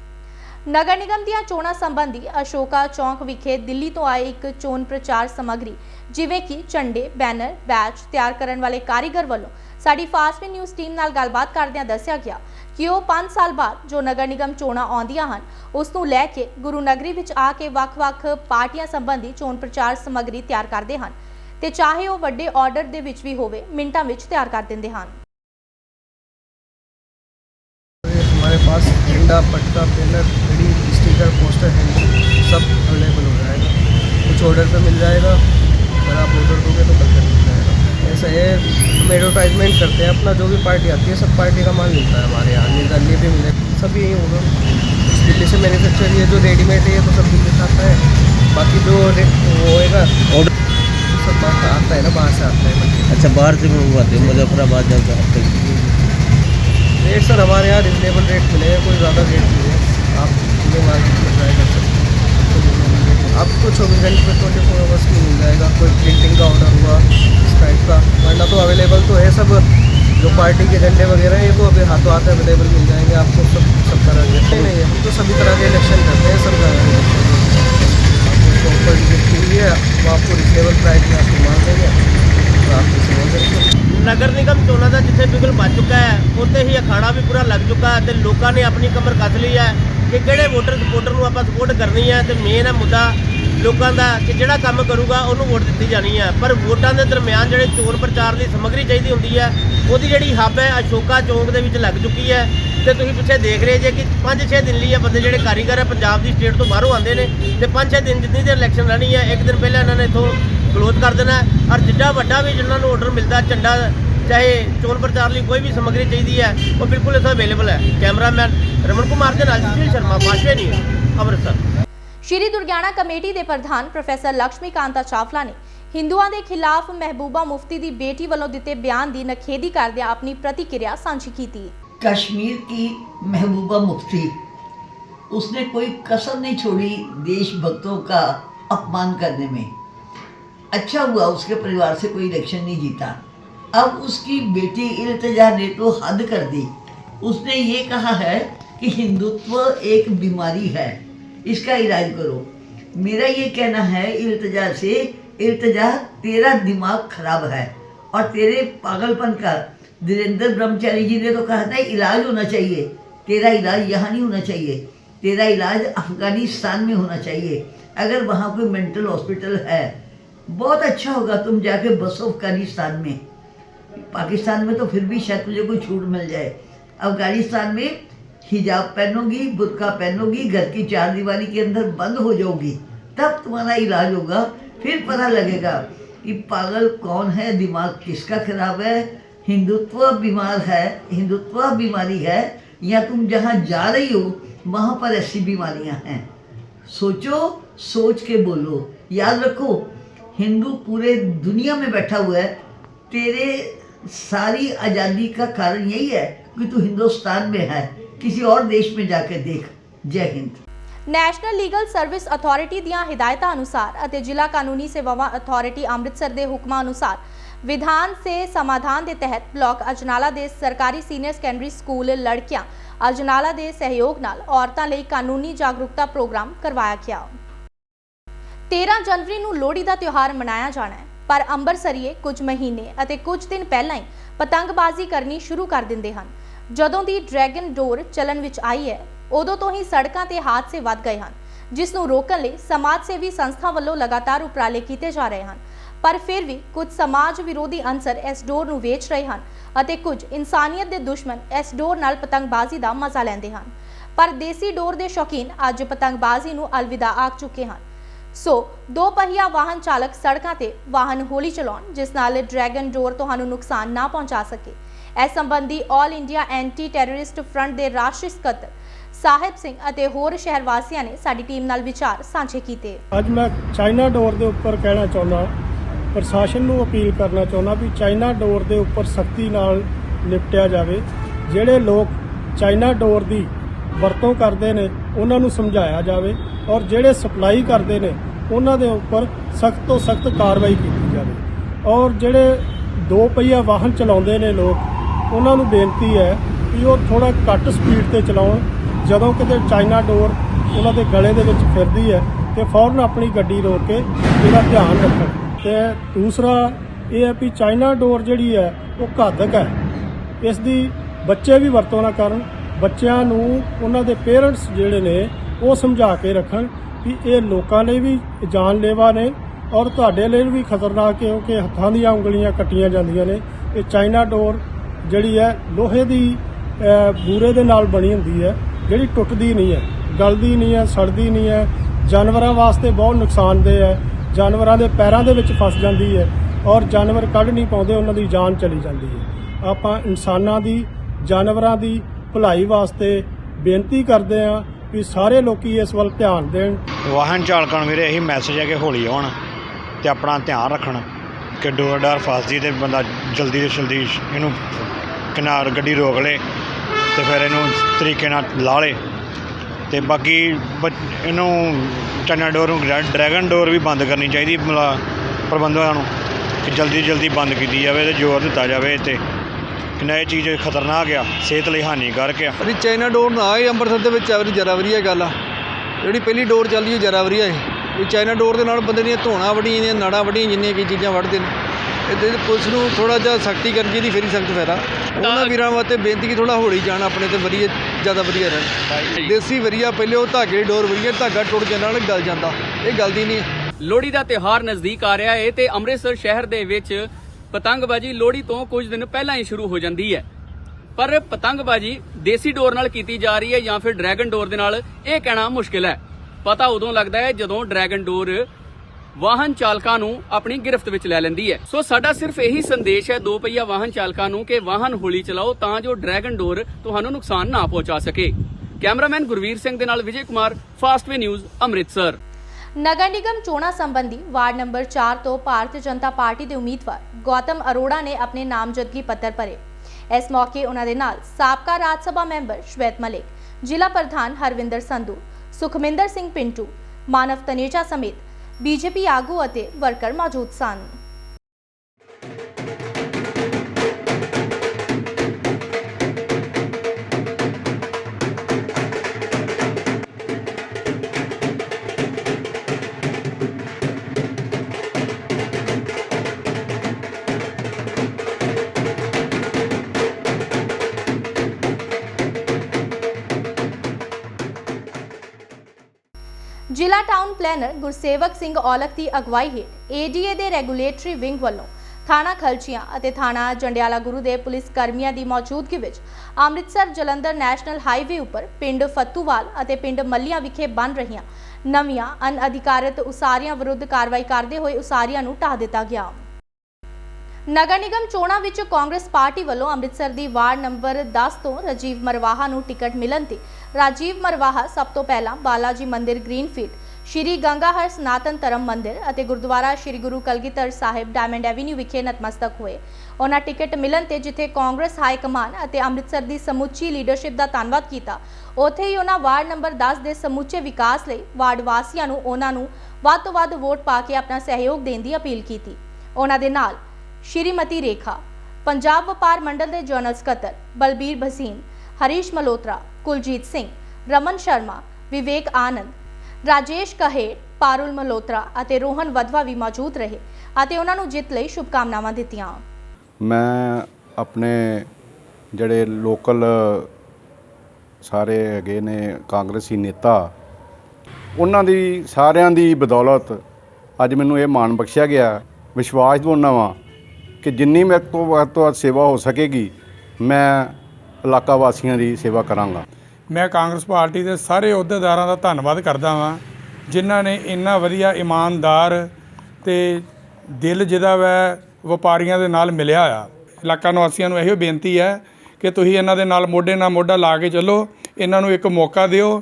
ਨਗਰ ਨਿਗਮ ਦੀਆਂ ਚੋਣਾਂ ਸੰਬੰਧੀ ਅਸ਼ੋਕਾ ਚੌਂਕ ਵਿਖੇ ਦਿੱਲੀ ਤੋਂ ਆਏ ਇੱਕ ਚੋਣ ਪ੍ਰਚਾਰ ਸਮੱਗਰੀ ਜਿਵੇਂ ਕਿ ਝੰਡੇ ਬੈਨਰ ਬੈਚ ਤਿਆਰ ਕਰਨ ਵਾਲੇ ਕਾਰੀਗਰ ਵੱਲੋਂ ਸਾਡੀ ਫਾਸਟਵੇ ਨਿਊਜ਼ ਟੀਮ ਨਾਲ ਗੱਲਬਾਤ ਕਰਦਿਆਂ ਦੱਸਿਆ ਗਿਆ ਕਿ ਉਹ 5 ਸਾਲ ਬਾਅਦ ਜੋ ਨਗਰ ਨਿਗਮ ਚੋਣਾਂ ਆਉਂਦੀਆਂ ਹਨ ਉਸ ਨੂੰ ਲੈ ਕੇ ਗੁਰੂ ਨਗਰੀ ਵਿੱਚ ਆ ਕੇ ਵੱਖ-ਵੱਖ ਪਾਰਟੀਆਂ ਸੰਬੰਧੀ ਚੋਣ ਪ੍ਰਚਾਰ ਸਮੱਗਰੀ ਤਿਆਰ ਕਰਦੇ ਹਨ ਤੇ ਚਾਹੇ ਉਹ ਵੱਡੇ ਆਰਡਰ ਦੇ ਵਿੱਚ ਵੀ ਹੋਵੇ ਮਿੰਟਾਂ ਵਿੱਚ ਤਿਆਰ ਕਰ ਦਿੰਦੇ ਹਨ हमारे पास झंडा पटका बैनर घड़ी स्टिकर पोस्टर हैंड सब अवेलेबल हो जाएगा। कुछ ऑर्डर पे मिल जाएगा। अगर आप ऑर्डर दोगे तो कल तक मिल जाएगा। ऐसा है हम एडवर्टाइजमेंट करते हैं। अपना जो भी पार्टी आती है सब पार्टी का माल मिलता है हमारे यहाँ। निर्दलीय भी मिले। सब यही होगा। दिल्ली से मैन्युफैक्चर ये जो रेडीमेड है ये तो सब दिल्ली से आता है। बाकी जो होएगा ऑर्डर सब बाहर आता है ना बाहर से आता है। अच्छा बाहर से भी मंगवाते हैं मुजफ्फराबाद जाकर रेट सर हमारे यहाँ रिजनेबल रेट मिलेगा कोई ज़्यादा रेट नहीं है। आप ये मार्केट मिल जाएगा आपको चौबीस घंटे पर ट्वेंटी फोर आवर्स में मिल जाएगा? कोई प्रिंटिंग का ऑर्डर हुआ, इस टाइप का। वरना तो अवेलेबल तो है सब। जो पार्टी के झंडे वगैरह ये तो अभी हाथों हाथ अवेलेबल मिल जाएँगे आपको सब सब तरह के। नहीं नहीं, हम तो सभी तरह के इलेक्शन करते हैं, सब तरह के वो आपको तो रिजनेबल प्राइस में आपको मांग देंगे। तो आप नगर निगम टोला था ਅਖਾੜਾ ਵੀ ਪੂਰਾ ਲੱਗ ਚੁੱਕਾ ਹੈ ਤੇ ਲੋਕਾਂ ਨੇ ਆਪਣੀ ਕਮਰ ਕੱਸ ਲਈ ਹੈ ਕਿ ਕਿਹੜੇ ਵੋਟਰ ਸਪੋਰਟਰ ਨੂੰ ਆਪਾਂ ਸਪੋਰਟ ਕਰਨੀ ਹੈ ਤੇ ਮੇਨ ਹੈ ਮੁੱਦਾ ਲੋਕਾਂ ਦਾ ਕਿ ਜਿਹੜਾ ਕੰਮ ਕਰੂਗਾ ਉਹਨੂੰ ਵੋਟ ਦਿੱਤੀ ਜਾਣੀ ਹੈ। ਪਰ ਵੋਟਾਂ ਦੇ ਦਰਮਿਆਨ ਜਿਹੜੇ ਚੋਣ ਪ੍ਰਚਾਰ ਦੀ ਸਮੱਗਰੀ ਚਾਹੀਦੀ ਹੁੰਦੀ ਹੈ, ਉਹਦੀ ਜਿਹੜੀ ਹੱਬ ਹੈ ਅਸ਼ੋਕਾ ਚੌਂਕ ਦੇ ਵਿੱਚ ਲੱਗ ਚੁੱਕੀ ਹੈ ਤੇ ਤੁਸੀਂ ਪਿੱਛੇ ਦੇਖ ਰਹੇ ਜੇ ਕਿ 5-6 ਦਿਨ ਲਈ ਇਹ ਬੰਦੇ ਜਿਹੜੇ ਕਾਰੀਗਰ ਹੈ ਪੰਜਾਬ ਦੀ ਸਟੇਟ ਤੋਂ ਬਾਹਰੋਂ ਆਉਂਦੇ ਨੇ ਤੇ 5-6 ਦਿਨ ਜਿੰਨੀ ਦੇਰ ਇਲੈਕਸ਼ਨ ਰਹਿਣੀ ਹੈ, ਇੱਕ ਦਿਨ ਪਹਿਲਾਂ ਇਹਨਾਂ ਨੇ ਇੱਥੋਂ ਕਲੋਜ਼ ਕਰ ਦੇਣਾ ਔਰ ਜਿੱਡਾ ਵੱਡਾ ਵੀ ਜਿਨ੍ਹਾਂ ਨੂੰ ਆਰਡਰ ਮਿਲਦਾ, ਝੰਡਾ ਚਾਹੇ ਚੋਣ ਪ੍ਰਚਾਰ ਲਈ ਕੋਈ ਵੀ ਸਮੱਗਰੀ ਚਾਹੀਦੀ ਹੈ ਉਹ ਬਿਲਕੁਲ ਇੱਥੇ ਅਵੇਲੇਬਲ ਹੈ ਕੈਮਰਾਮੈਨ ਰਮਨ ਕੁਮਾਰ ਦੇ ਨਾਲ ਜੀ ਸ਼ਰਮਾ ਪਾਸ਼ੇ ਨਹੀਂ ਅੰਮ੍ਰਿਤਸਰ ਸ਼੍ਰੀ ਦੁਰਗਿਆਣਾ ਕਮੇਟੀ ਦੇ ਪ੍ਰਧਾਨ ਪ੍ਰੋਫੈਸਰ ਲక్ష్ਮੀ ਕਾਂਤਾ ਚਾਫਲਾ ਨੇ ਹਿੰਦੂਆਂ ਦੇ ਖਿਲਾਫ ਮਹਿਬੂਬਾ ਮੁਫਤੀ ਦੀ ਬੇਟੀ ਵੱਲੋਂ ਦਿੱਤੇ ਬਿਆਨ ਦੀ ਨਖੇਦੀ ਕਰਦਿਆਂ ਆਪਣੀ ਪ੍ਰਤੀਕਿਰਿਆ ਸਾਂਝੀ ਕੀਤੀ कश्मीर की महबूबा मुफ्ती उसने कोई कसर नहीं छोड़ी देशभक्तों का अपमान करने में अच्छा हुआ उसके परिवार से कोई इलेक्शन नहीं जीता अब उसकी बेटी इल्तजा ने तो हद कर दी। उसने ये कहा है कि हिंदुत्व एक बीमारी है। इसका इलाज करो। मेरा ये कहना है, इल्तजा से, इल्तजा, तेरा दिमाग खराब है। और तेरे पागलपन का, धीरेन्द्र ब्रह्मचारी जी ने तो कहा था, इलाज होना चाहिए। तेरा इलाज यहाँ नहीं होना चाहिए। तेरा इलाज अफ़गानिस्तान में होना चाहिए। अगर वहाँ कोई मेंटल हॉस्पिटल है, बहुत अच्छा होगा तुम जाके बसो अफ़गानिस्तान में। पाकिस्तान में तो फिर भी शायद तुझे कोई छूट मिल जाए। अफ़गानिस्तान में हिजाब पहनोगी, बुरका पहनोगी, घर की चार दीवारी के अंदर बंद हो जाओगी। तब तुम्हारा इलाज होगा। फिर पता लगेगा कि पागल कौन है, दिमाग किसका खराब है। हिंदुत्व बीमार है, हिंदुत्व बीमारी है, या तुम जहाँ जा रही हो, वहाँ पर ऐसी बीमारियाँ हैं। सोचो, सोच के बोलो। याद रखो, हिंदू पूरे दुनिया में बैठा हुआ है। तेरे सारी आज़ादी का कारण यही है कि तू हिंदुस्तान में है किसी और देश में जाके देख जय Hind national legal service authority ਦੀਆਂ ਹਦਾਇਤਾਂ ਅਨੁਸਾਰ ਅਤੇ ਜ਼ਿਲ੍ਹਾ ਕਾਨੂੰਨੀ ਸੇਵਾਵਾਂ ਅਥਾਰਟੀ ਅੰਮ੍ਰਿਤਸਰ ਦੇ ਹੁਕਮਾਂ ਅਨੁਸਾਰ ਵਿਧਾਨ ਸੇ ਸਮਾਧਾਨ ਦੇ ਤਹਿਤ ਬਲਾਕ ਅਜਨਾਲਾ ਦੇ ਸਰਕਾਰੀ ਸੀਨੀਅਰ ਸੈਕੰਡਰੀ ਸਕੂਲ ਲੜਕੀਆਂ ਅਜਨਾਲਾ ਦੇ ਸਹਿਯੋਗ ਨਾਲ ਔਰਤਾਂ ਲਈ ਕਾਨੂੰਨੀ ਜਾਗਰੂਕਤਾ ਪ੍ਰੋਗਰਾਮ ਕਰਵਾਇਆ ਗਿਆ 13 ਜਨਵਰੀ ਨੂੰ ਲੋਹੜੀ ਦਾ ਤਿਉਹਾਰ ਮਨਾਇਆ ਜਾਣਾ ਹੈ ਪਰ ਅੰਬਰਸਰੀਏ ਕੁਝ ਮਹੀਨੇ ਅਤੇ ਕੁਝ ਦਿਨ ਪਹਿਲਾਂ ਹੀ ਪਤੰਗਬਾਜ਼ੀ ਕਰਨੀ ਸ਼ੁਰੂ ਕਰ ਦਿੰਦੇ ਹਨ। ਜਦੋਂ ਦੀ ਡਰੈਗਨ ਡੋਰ ਚੱਲਣ ਵਿੱਚ ਆਈ ਹੈ, ਉਦੋਂ ਤੋਂ ਹੀ ਸੜਕਾਂ ਤੇ ਹਾਦਸੇ ਵੱਧ ਗਏ ਹਨ, ਜਿਸ ਨੂੰ ਰੋਕਣ ਲਈ ਸਮਾਜ ਸੇਵੀ ਸੰਸਥਾ ਵੱਲੋਂ ਲਗਾਤਾਰ ਉਪਰਾਲੇ ਕੀਤੇ ਜਾ ਰਹੇ ਹਨ। ਪਰ ਫਿਰ ਵੀ ਕੁਝ ਸਮਾਜ ਵਿਰੋਧੀ ਅੰਸਰ ਇਸ ਡੋਰ ਨੂੰ ਵੇਚ ਰਹੇ ਹਨ ਅਤੇ ਕੁਝ ਇਨਸਾਨੀਅਤ ਦੇ ਦੁਸ਼ਮਣ ਇਸ ਡੋਰ ਨਾਲ ਪਤੰਗਬਾਜ਼ੀ ਦਾ ਮਜ਼ਾ ਲੈਂਦੇ ਹਨ। ਪਰ ਦੇਸੀ ਡੋਰ ਦੇ ਸ਼ੌਕੀਨ ਅੱਜ ਪਤੰਗਬਾਜ਼ੀ ਨੂੰ ਅਲਵਿਦਾ ਆਖ ਚੁੱਕੇ ਹਨ। ਸੋ, ਦੋ ਪਹੀਆ ਵਾਹਨ ਚਾਲਕ ਸੜਕਾਂ ਤੇ ਵਾਹਨ ਹੌਲੀ ਚਲਾਉਣ, ਜਿਸ ਨਾਲ ਡਰੈਗਨ ਡੋਰ ਤੁਹਾਨੂੰ ਨੁਕਸਾਨ ਨਾ ਪਹੁੰਚਾ ਸਕੇ। ਇਸ ਸੰਬੰਧੀ all India anti terrorist front ਦੇ ਰਾਸ਼ਟਰੀ ਸਕੱਤਰ ਸਾਹਿਬ ਸਿੰਘ ਅਤੇ ਹੋਰ ਸ਼ਹਿਰ ਵਾਸੀਆਂ ਨੇ ਸਾਡੀ ਟੀਮ ਨਾਲ ਵਿਚਾਰ ਸਾਂਝੇ ਕੀਤੇ। ਅੱਜ ਮੈਂ ਚਾਈਨਾ ਡੋਰ ਦੇ ਉੱਪਰ ਕਹਿਣਾ ਚਾਹੁੰਦਾ ਪ੍ਰਸ਼ਾਸਨ ਨੂੰ ਅਪੀਲ ਕਰਨਾ ਚਾਹੁੰਦਾ ਵੀ ਚਾਈਨਾ ਡੋਰ ਦੇ ਉੱਪਰ ਸਖਤੀ ਨਾਲ ਨਿਪਟਿਆ ਜਾਵੇ। ਜਿਹੜੇ ਲੋਕ ਚਾਈਨਾ ਡੋਰ ਦੀ ਵਰਤੋਂ ਕਰਦੇ ਨੇ, ਉਹਨਾਂ ਨੂੰ ਸਮਝਾਇਆ ਜਾਵੇ ਔਰ ਜਿਹੜੇ ਸਪਲਾਈ ਕਰਦੇ ਨੇ, ਉਹਨਾਂ ਦੇ ਉੱਪਰ ਸਖਤ ਤੋਂ ਸਖਤ ਕਾਰਵਾਈ ਕੀਤੀ ਜਾਵੇ। ਔਰ ਜਿਹੜੇ ਦੋ ਪਹੀਆ ਵਾਹਨ ਚਲਾਉਂਦੇ ਨੇ ਲੋਕ, ਉਹਨਾਂ ਨੂੰ ਬੇਨਤੀ ਹੈ ਕਿ ਉਹ ਥੋੜਾ ਘੱਟ ਸਪੀਡ ਤੇ ਚਲਾਉਣ। ਜਦੋਂ ਕਿਤੇ ਚਾਈਨਾ ਡੋਰ ਉਹਨਾਂ ਦੇ ਗਲੇ ਦੇ ਵਿੱਚ ਫਿਰਦੀ ਹੈ ਤੇ ਫੌਰਨ ਆਪਣੀ ਗੱਡੀ ਰੋਕ ਕੇ ਇਹਦਾ ਧਿਆਨ ਰੱਖਣ। ਤੇ ਦੂਸਰਾ ਇਹ ਹੈ ਵੀ ਚਾਈਨਾ ਡੋਰ ਜਿਹੜੀ ਹੈ, ਉਹ ਘਾਤਕ ਹੈ। ਇਸ ਦੀ ਬੱਚੇ ਵੀ ਵਰਤੋਂ ਨਾ ਕਰਨ ਬੱਚਿਆਂ ਨੂੰ ਉਹਨਾਂ ਦੇ ਪੇਰੈਂਟਸ ਜਿਹੜੇ ਨੇ ਉਹ ਸਮਝਾ ਕੇ ਰੱਖਣ ਕਿ ਇਹ ਲੋਕਾਂ ਲਈ ਵੀ ਜਾਨਲੇਵਾ ਨੇ ਔਰ ਤੁਹਾਡੇ ਲਈ ਵੀ ਖਤਰਨਾਕ ਹੈ, ਕਿਉਂਕਿ ਹੱਥਾਂ ਦੀਆਂ ਉਂਗਲੀਆਂ ਕੱਟੀਆਂ ਜਾਂਦੀਆਂ ਨੇ। ਇਹ ਚਾਈਨਾ ਡੋਰ ਜਿਹੜੀ ਹੈ, ਲੋਹੇ ਦੀ ਬੂਰੇ ਦੇ ਨਾਲ ਬਣੀ ਹੁੰਦੀ ਹੈ, ਜਿਹੜੀ ਟੁੱਟਦੀ ਨਹੀਂ ਹੈ, ਗਲਦੀ ਨਹੀਂ ਹੈ, ਸੜਦੀ ਨਹੀਂ ਹੈ। ਜਾਨਵਰਾਂ ਵਾਸਤੇ ਬਹੁਤ ਨੁਕਸਾਨਦੇਹ ਹੈ। ਜਾਨਵਰਾਂ ਦੇ ਪੈਰਾਂ ਦੇ ਵਿੱਚ ਫਸ ਜਾਂਦੀ ਹੈ ਔਰ ਜਾਨਵਰ ਕੱਢ ਨਹੀਂ ਪਾਉਂਦੇ, ਉਹਨਾਂ ਦੀ ਜਾਨ ਚਲੀ ਜਾਂਦੀ ਹੈ। ਆਪਾਂ ਇਨਸਾਨਾਂ ਦੀ, ਜਾਨਵਰਾਂ ਦੀ ਭਲਾਈ ਵਾਸਤੇ ਬੇਨਤੀ ਕਰਦੇ ਹਾਂ ਵੀ ਸਾਰੇ ਲੋਕੀ ਇਸ ਵੱਲ ਧਿਆਨ ਦੇਣ। ਵਾਹਨ ਚਾਲਕਾਂ ਨੂੰ ਮੇਰੇ ਇਹੀ ਮੈਸੇਜ ਹੈ ਕਿ ਹੌਲੀ ਆਉਣ ਤੇ ਆਪਣਾ ਧਿਆਨ ਰੱਖਣ ਕਿ ਡੋਰ ਡਾਰ ਫਸਦੀ ਤੇ ਬੰਦਾ ਜਲਦੀ ਤੋਂ ਜਲਦੀ ਇਹਨੂੰ ਕਿਨਾਰ ਗੱਡੀ ਰੋਕ ਲੇ ਤੇ ਫਿਰ ਇਹਨੂੰ ਤਰੀਕੇ ਨਾਲ ਲਾ ਲੇ ਤੇ ਬਾਕੀ ਬੱਚ- ਇਹਨੂੰ ਚਾਈਨਾ ਡੋਰ ਨੂੰ ਡਰੈ- ਡਰੈਗਨ ਡੋਰ ਵੀ ਬੰਦ ਕਰਨੀ ਚਾਹੀਦੀ ਮਤਲਬ ਪ੍ਰਬੰਧਕਾਂ ਨੂੰ ਕਿ ਜਲਦੀ ਜਲਦੀ ਬੰਦ ਕੀਤੀ ਜਾਵੇ ਤੇ ਜ਼ੋਰ ਦਿੱਤਾ ਜਾਵੇ ਤੇ ਕਿੰਨਾ ਇਹ ਚੀਜ਼ ਖਤਰਨਾਕ ਆ ਸਿਹਤ ਲਈ ਹਾਨੀਕਾਰਕ ਆ। ਅਰੇ ਚਾਈਨਾ ਡੋਰ ਨਾ ਆਏ ਅੰਮ੍ਰਿਤਸਰ ਦੇ ਵਿੱਚ ਆਵਰੀ ਜਰਾ ਵਧੀਆ ਗੱਲ ਆ। ਜਿਹੜੀ ਪਹਿਲੀ ਡੋਰ ਚੱਲਦੀ ਉਹ ਜਰਾ ਵਧੀਆ ਹੈ ਇਹ ਚਾਈਨਾ ਡੋਰ ਦੇ ਨਾਲ ਬੰਦੇ ਦੀਆਂ ਧੋਣਾ ਵੜੀਆਂ ਦੀਆਂ ਨਾੜਾਂ ਵੜੀਆਂ ਜਿੰਨੀਆਂ ਕੀ ਚੀਜ਼ਾਂ ਵੜਦੇ ਨੇ। ਇਹਦੇ ਪੁਲਿਸ ਨੂੰ ਥੋੜਾ ਜਿਹਾ ਸਖਤੀ ਕਰਨੀ ਚਾਹੀਦੀ ਫਿਰ ਹੀ ਸਖਤ ਫਾਇਦਾ। ਉਹਨਾਂ ਵੀਰਾਂ ਵਾਸਤੇ ਬੇਨਤੀ ਕਿ ਥੋੜਾ ਹੌਲੀ ਜਾਣ ਆਪਣੇ ਤੇ ਵਧੀਆ ਜ਼ਿਆਦਾ ਵਧੀਆ ਰਹਿਣ। ਦੇਸੀ ਵਧੀਆ ਪਹਿਲੇ ਉਹ ਧਾਗੇ ਦੀ ਡੋਰ ਵਧੀਆ ਧਾਗਾ ਟੁੱਟ ਜਾਣ ਨਾਲ ਗਲ ਜਾਂਦਾ। ਇਹ ਗਲਦੀ ਨਹੀਂ ਹੈ ਲੋਹੜੀ ਦਾ ਤਿਉਹਾਰ ਨਜ਼ਦੀਕ ਆ ਰਿਹਾ ਹੈ ਤੇ ਅੰਮ੍ਰਿਤਸਰ ਸ਼ਹਿਰ ਦੇ ਵਿੱਚ ਪਤੰਗਬਾਜ਼ੀ ਲੋਹੜੀ ਤੋਂ ਕੁਝ ਦਿਨ ਪਹਿਲਾਂ ਹੀ ਸ਼ੁਰੂ ਹੋ ਜਾਂਦੀ ਹੈ। ਪਰ ਪਤੰਗਬਾਜ਼ੀ ਦੇਸੀ ਡੋਰ ਨਾਲ ਕੀਤੀ ਜਾ ਰਹੀ ਹੈ ਜਾਂ ਫਿਰ ਡਰੈਗਨ ਡੋਰ ਦੇ ਨਾਲ, ਇਹ ਕਹਿਣਾ ਮੁਸ਼ਕਿਲ ਹੈ। ਪਤਾ ਉਦੋਂ ਲੱਗਦਾ ਹੈ ਜਦੋਂ ਡਰੈਗਨ ਡੋਰ ਵਾਹਨ ਚਾਲਕਾਂ ਨੂੰ ਆਪਣੀ ਗਿਰਫਤ ਵਿੱਚ ਲੈ ਲੈਂਦੀ ਹੈ। ਸੋ ਸਾਡਾ ਸਿਰਫ ਇਹੀ ਸੰਦੇਸ਼ ਹੈ ਦੋ ਪਹੀਆ ਵਾਹਨ ਚਾਲਕਾਂ ਨੂੰ ਕਿ ਵਾਹਨ ਹੌਲੀ ਚਲਾਓ ਤਾਂ ਜੋ ਡਰੈਗਨ ਡੋਰ ਤੁਹਾਨੂੰ ਨੁਕਸਾਨ ਨਾ ਪਹੁੰਚਾ ਸਕੇ। ਕੈਮਰਾਮੈਨ ਗੁਰਵੀਰ ਸਿੰਘ ਦੇ ਨਾਲ ਵਿਜੇ ਕੁਮਾਰ ਫਾਸਟਵੇ ਨਿਊਜ਼ ਅੰਮ੍ਰਿਤਸਰ। ਨਗਰ ਨਿਗਮ ਚੋਣਾਂ ਸੰਬੰਧੀ ਵਾਰਡ ਨੰਬਰ 4 ਤੋਂ ਭਾਰਤੀ ਜਨਤਾ ਪਾਰਟੀ ਦੇ ਉਮੀਦਵਾਰ ਗੌਤਮ ਅਰੋੜਾ ਨੇ ਆਪਣੇ ਨਾਮਜ਼ਦਗੀ ਪੱਤਰ ਭਰੇ ਇਸ ਮੌਕੇ ਉਹਨਾਂ ਦੇ ਨਾਲ ਸਾਬਕਾ ਰਾਜ ਸਭਾ ਮੈਂਬਰ ਸ਼ਵੇਤ ਮਲਿਕ ਜ਼ਿਲ੍ਹਾ ਪ੍ਰਧਾਨ ਹਰਵਿੰਦਰ ਸੰਧੂ ਸੁਖਮਿੰਦਰ ਸਿੰਘ ਪਿੰਟੂ ਮਾਨਵ ਤਨੇਜਾ ਸਮੇਤ ਬੀਜੇਪੀ ਆਗੂ ਅਤੇ ਵਰਕਰ ਮੌਜੂਦ ਸਨ ਜ਼ਿਲ੍ਹਾ ਟਾਊਨ ਪਲੈਨਰ ਗੁਰਸੇਵਕ ਸਿੰਘ ਔਲਖ ਦੀ ਅਗਵਾਈ ਹੇਠ ਏਡੀਏ ਦੇ ਰੈਗੂਲੇਟਰੀ ਵਿੰਗ ਵੱਲੋਂ ਥਾਣਾ ਖਲਚੀਆਂ ਅਤੇ ਥਾਣਾ ਜੰਡਿਆਲਾ ਗੁਰੂ ਦੇ ਪੁਲਿਸ ਕਰਮੀਆਂ ਦੀ ਮੌਜੂਦਗੀ ਵਿੱਚ ਅੰਮ੍ਰਿਤਸਰ ਜਲੰਧਰ ਨੈਸ਼ਨਲ ਹਾਈਵੇ ਉੱਪਰ ਪਿੰਡ ਫੱਤੂਵਾਲ ਅਤੇ ਪਿੰਡ ਮੱਲੀਆਂ ਵਿਖੇ ਬਣ ਰਹੀਆਂ ਨਵੀਆਂ ਅਨਅਧਿਕਾਰਤ ਉਸਾਰੀਆਂ ਵਿਰੁੱਧ ਕਾਰਵਾਈ ਕਰਦੇ ਹੋਏ ਉਸਾਰੀਆਂ ਨੂੰ ਢਾਹ ਦਿੱਤਾ ਗਿਆ। ਨਗਰ ਨਿਗਮ ਚੋਣਾਂ ਵਿੱਚ ਕਾਂਗਰਸ ਪਾਰਟੀ ਵੱਲੋਂ ਅੰਮ੍ਰਿਤਸਰ ਦੀ ਵਾਰਡ ਨੰਬਰ 10 ਤੋਂ ਰਾਜੀਵ ਮਰਵਾਹਾ ਨੂੰ ਟਿਕਟ ਮਿਲਣ ਤੇ ਰਾਜੀਵ ਮਰਵਾਹਾ ਸਭ ਤੋਂ ਪਹਿਲਾਂ ਬਾਲਾਜੀ ਮੰਦਿਰ ਗ੍ਰੀਨਫੀਲਡ ਸ਼੍ਰੀ ਗੰਗਾਹਰ ਸਨਾਤਨ ਧਰਮ ਮੰਦਿਰ ਅਤੇ ਗੁਰਦੁਆਰਾ ਸ਼੍ਰੀ ਗੁਰੂ ਕਲਗੀਧਰ ਸਾਹਿਬ ਡਾਇਮੰਡ ਐਵੀਨਿਊ ਵਿਖੇ ਨਤਮਸਤਕ ਹੋਏ। ਉਹਨਾਂ ਟਿਕਟ ਮਿਲਣ ਤੇ ਜਿੱਥੇ ਕਾਂਗਰਸ, ਹਾਈ ਕਮਾਨ ਅਤੇ ਅੰਮ੍ਰਿਤਸਰ ਦੀ ਸਮੁੱਚੀ ਲੀਡਰਸ਼ਿਪ ਦਾ ਧੰਨਵਾਦ ਕੀਤਾ, ਉੱਥੇ ਹੀ ਉਹਨਾਂ ਵਾਰਡ ਨੰਬਰ 10 ਦੇ ਸਮੁੱਚੇ ਵਿਕਾਸ ਲਈ ਵਾਰਡ ਵਾਸੀਆਂ ਨੂੰ ਉਹਨਾਂ ਨੂੰ ਵੱਧ ਤੋਂ ਵੱਧ ਵੋਟ ਪਾ ਕੇ ਆਪਣਾ ਸਹਿਯੋਗ ਦੇਣ ਦੀ ਅਪੀਲ ਕੀਤੀ। ਉਹਨਾਂ ਦੇ ਨਾਲ ਸ਼੍ਰੀਮਤੀ ਰੇਖਾ, ਪੰਜਾਬ ਵਪਾਰ ਮੰਡਲ ਦੇ ਜਨਰਲ ਸਕੱਤਰ ਬਲਬੀਰ ਭਸੀਨ ਹਰੀਸ਼ ਮਲੋਤਰਾ ਕੁਲਜੀਤ ਸਿੰਘ, ਰਮਨ ਸ਼ਰਮਾ, ਵਿਵੇਕ ਆਨੰਦ ਰਾਜੇਸ਼ ਕਹੇ, ਪਾਰੁਲ ਮਲੋਤਰਾ ਅਤੇ ਰੋਹਨ ਵਧਵਾ ਵੀ ਮੌਜੂਦ ਰਹੇ ਅਤੇ ਉਹਨਾਂ ਨੂੰ ਜਿੱਤ ਲਈ ਸ਼ੁਭਕਾਮਨਾਵਾਂ ਦਿੱਤੀਆਂ। ਮੈਂ ਆਪਣੇ ਜਿਹੜੇ ਲੋਕਲ ਸਾਰੇ ਹੈਗੇ ਨੇ ਕਾਂਗਰਸੀ ਨੇਤਾ, ਉਹਨਾਂ ਦੀ ਸਾਰਿਆਂ ਦੀ ਬਦੌਲਤ ਅੱਜ ਮੈਨੂੰ ਇਹ ਮਾਣ ਬਖਸ਼ਿਆ ਗਿਆ, ਵਿਸ਼ਵਾਸ ਦਿਵਾਉਂਦਾ ਵਾਂ ਕਿ ਜਿੰਨੀ ਮੇਰੇ ਤੋਂ ਵੱਧ ਤੋਂ ਵੱਧ ਸੇਵਾ ਹੋ ਸਕੇਗੀ, ਮੈਂ ਇਲਾਕਾ ਵਾਸੀਆਂ ਦੀ ਸੇਵਾ ਕਰਾਂਗਾ। ਮੈਂ ਕਾਂਗਰਸ ਪਾਰਟੀ ਦੇ ਸਾਰੇ ਅਹੁਦੇਦਾਰਾਂ ਦਾ ਧੰਨਵਾਦ ਕਰਦਾ ਹਾਂ ਜਿਨ੍ਹਾਂ ਨੇ ਇੰਨਾ ਵਧੀਆ ਇਮਾਨਦਾਰ ਤੇ ਦਿਲ ਜਿਹਦਾ ਵੈ ਵਪਾਰੀਆਂ ਦੇ ਨਾਲ ਮਿਲਿਆ ਆ। ਇਲਾਕਾ ਨਿਵਾਸੀਆਂ ਨੂੰ ਇਹੋ ਬੇਨਤੀ ਹੈ ਕਿ ਤੁਸੀਂ ਇਹਨਾਂ ਦੇ ਨਾਲ ਮੋਢੇ ਨਾਲ ਮੋਢਾ ਲਾ ਕੇ ਚੱਲੋ, ਇਹਨਾਂ ਨੂੰ ਇੱਕ ਮੌਕਾ ਦਿਓ।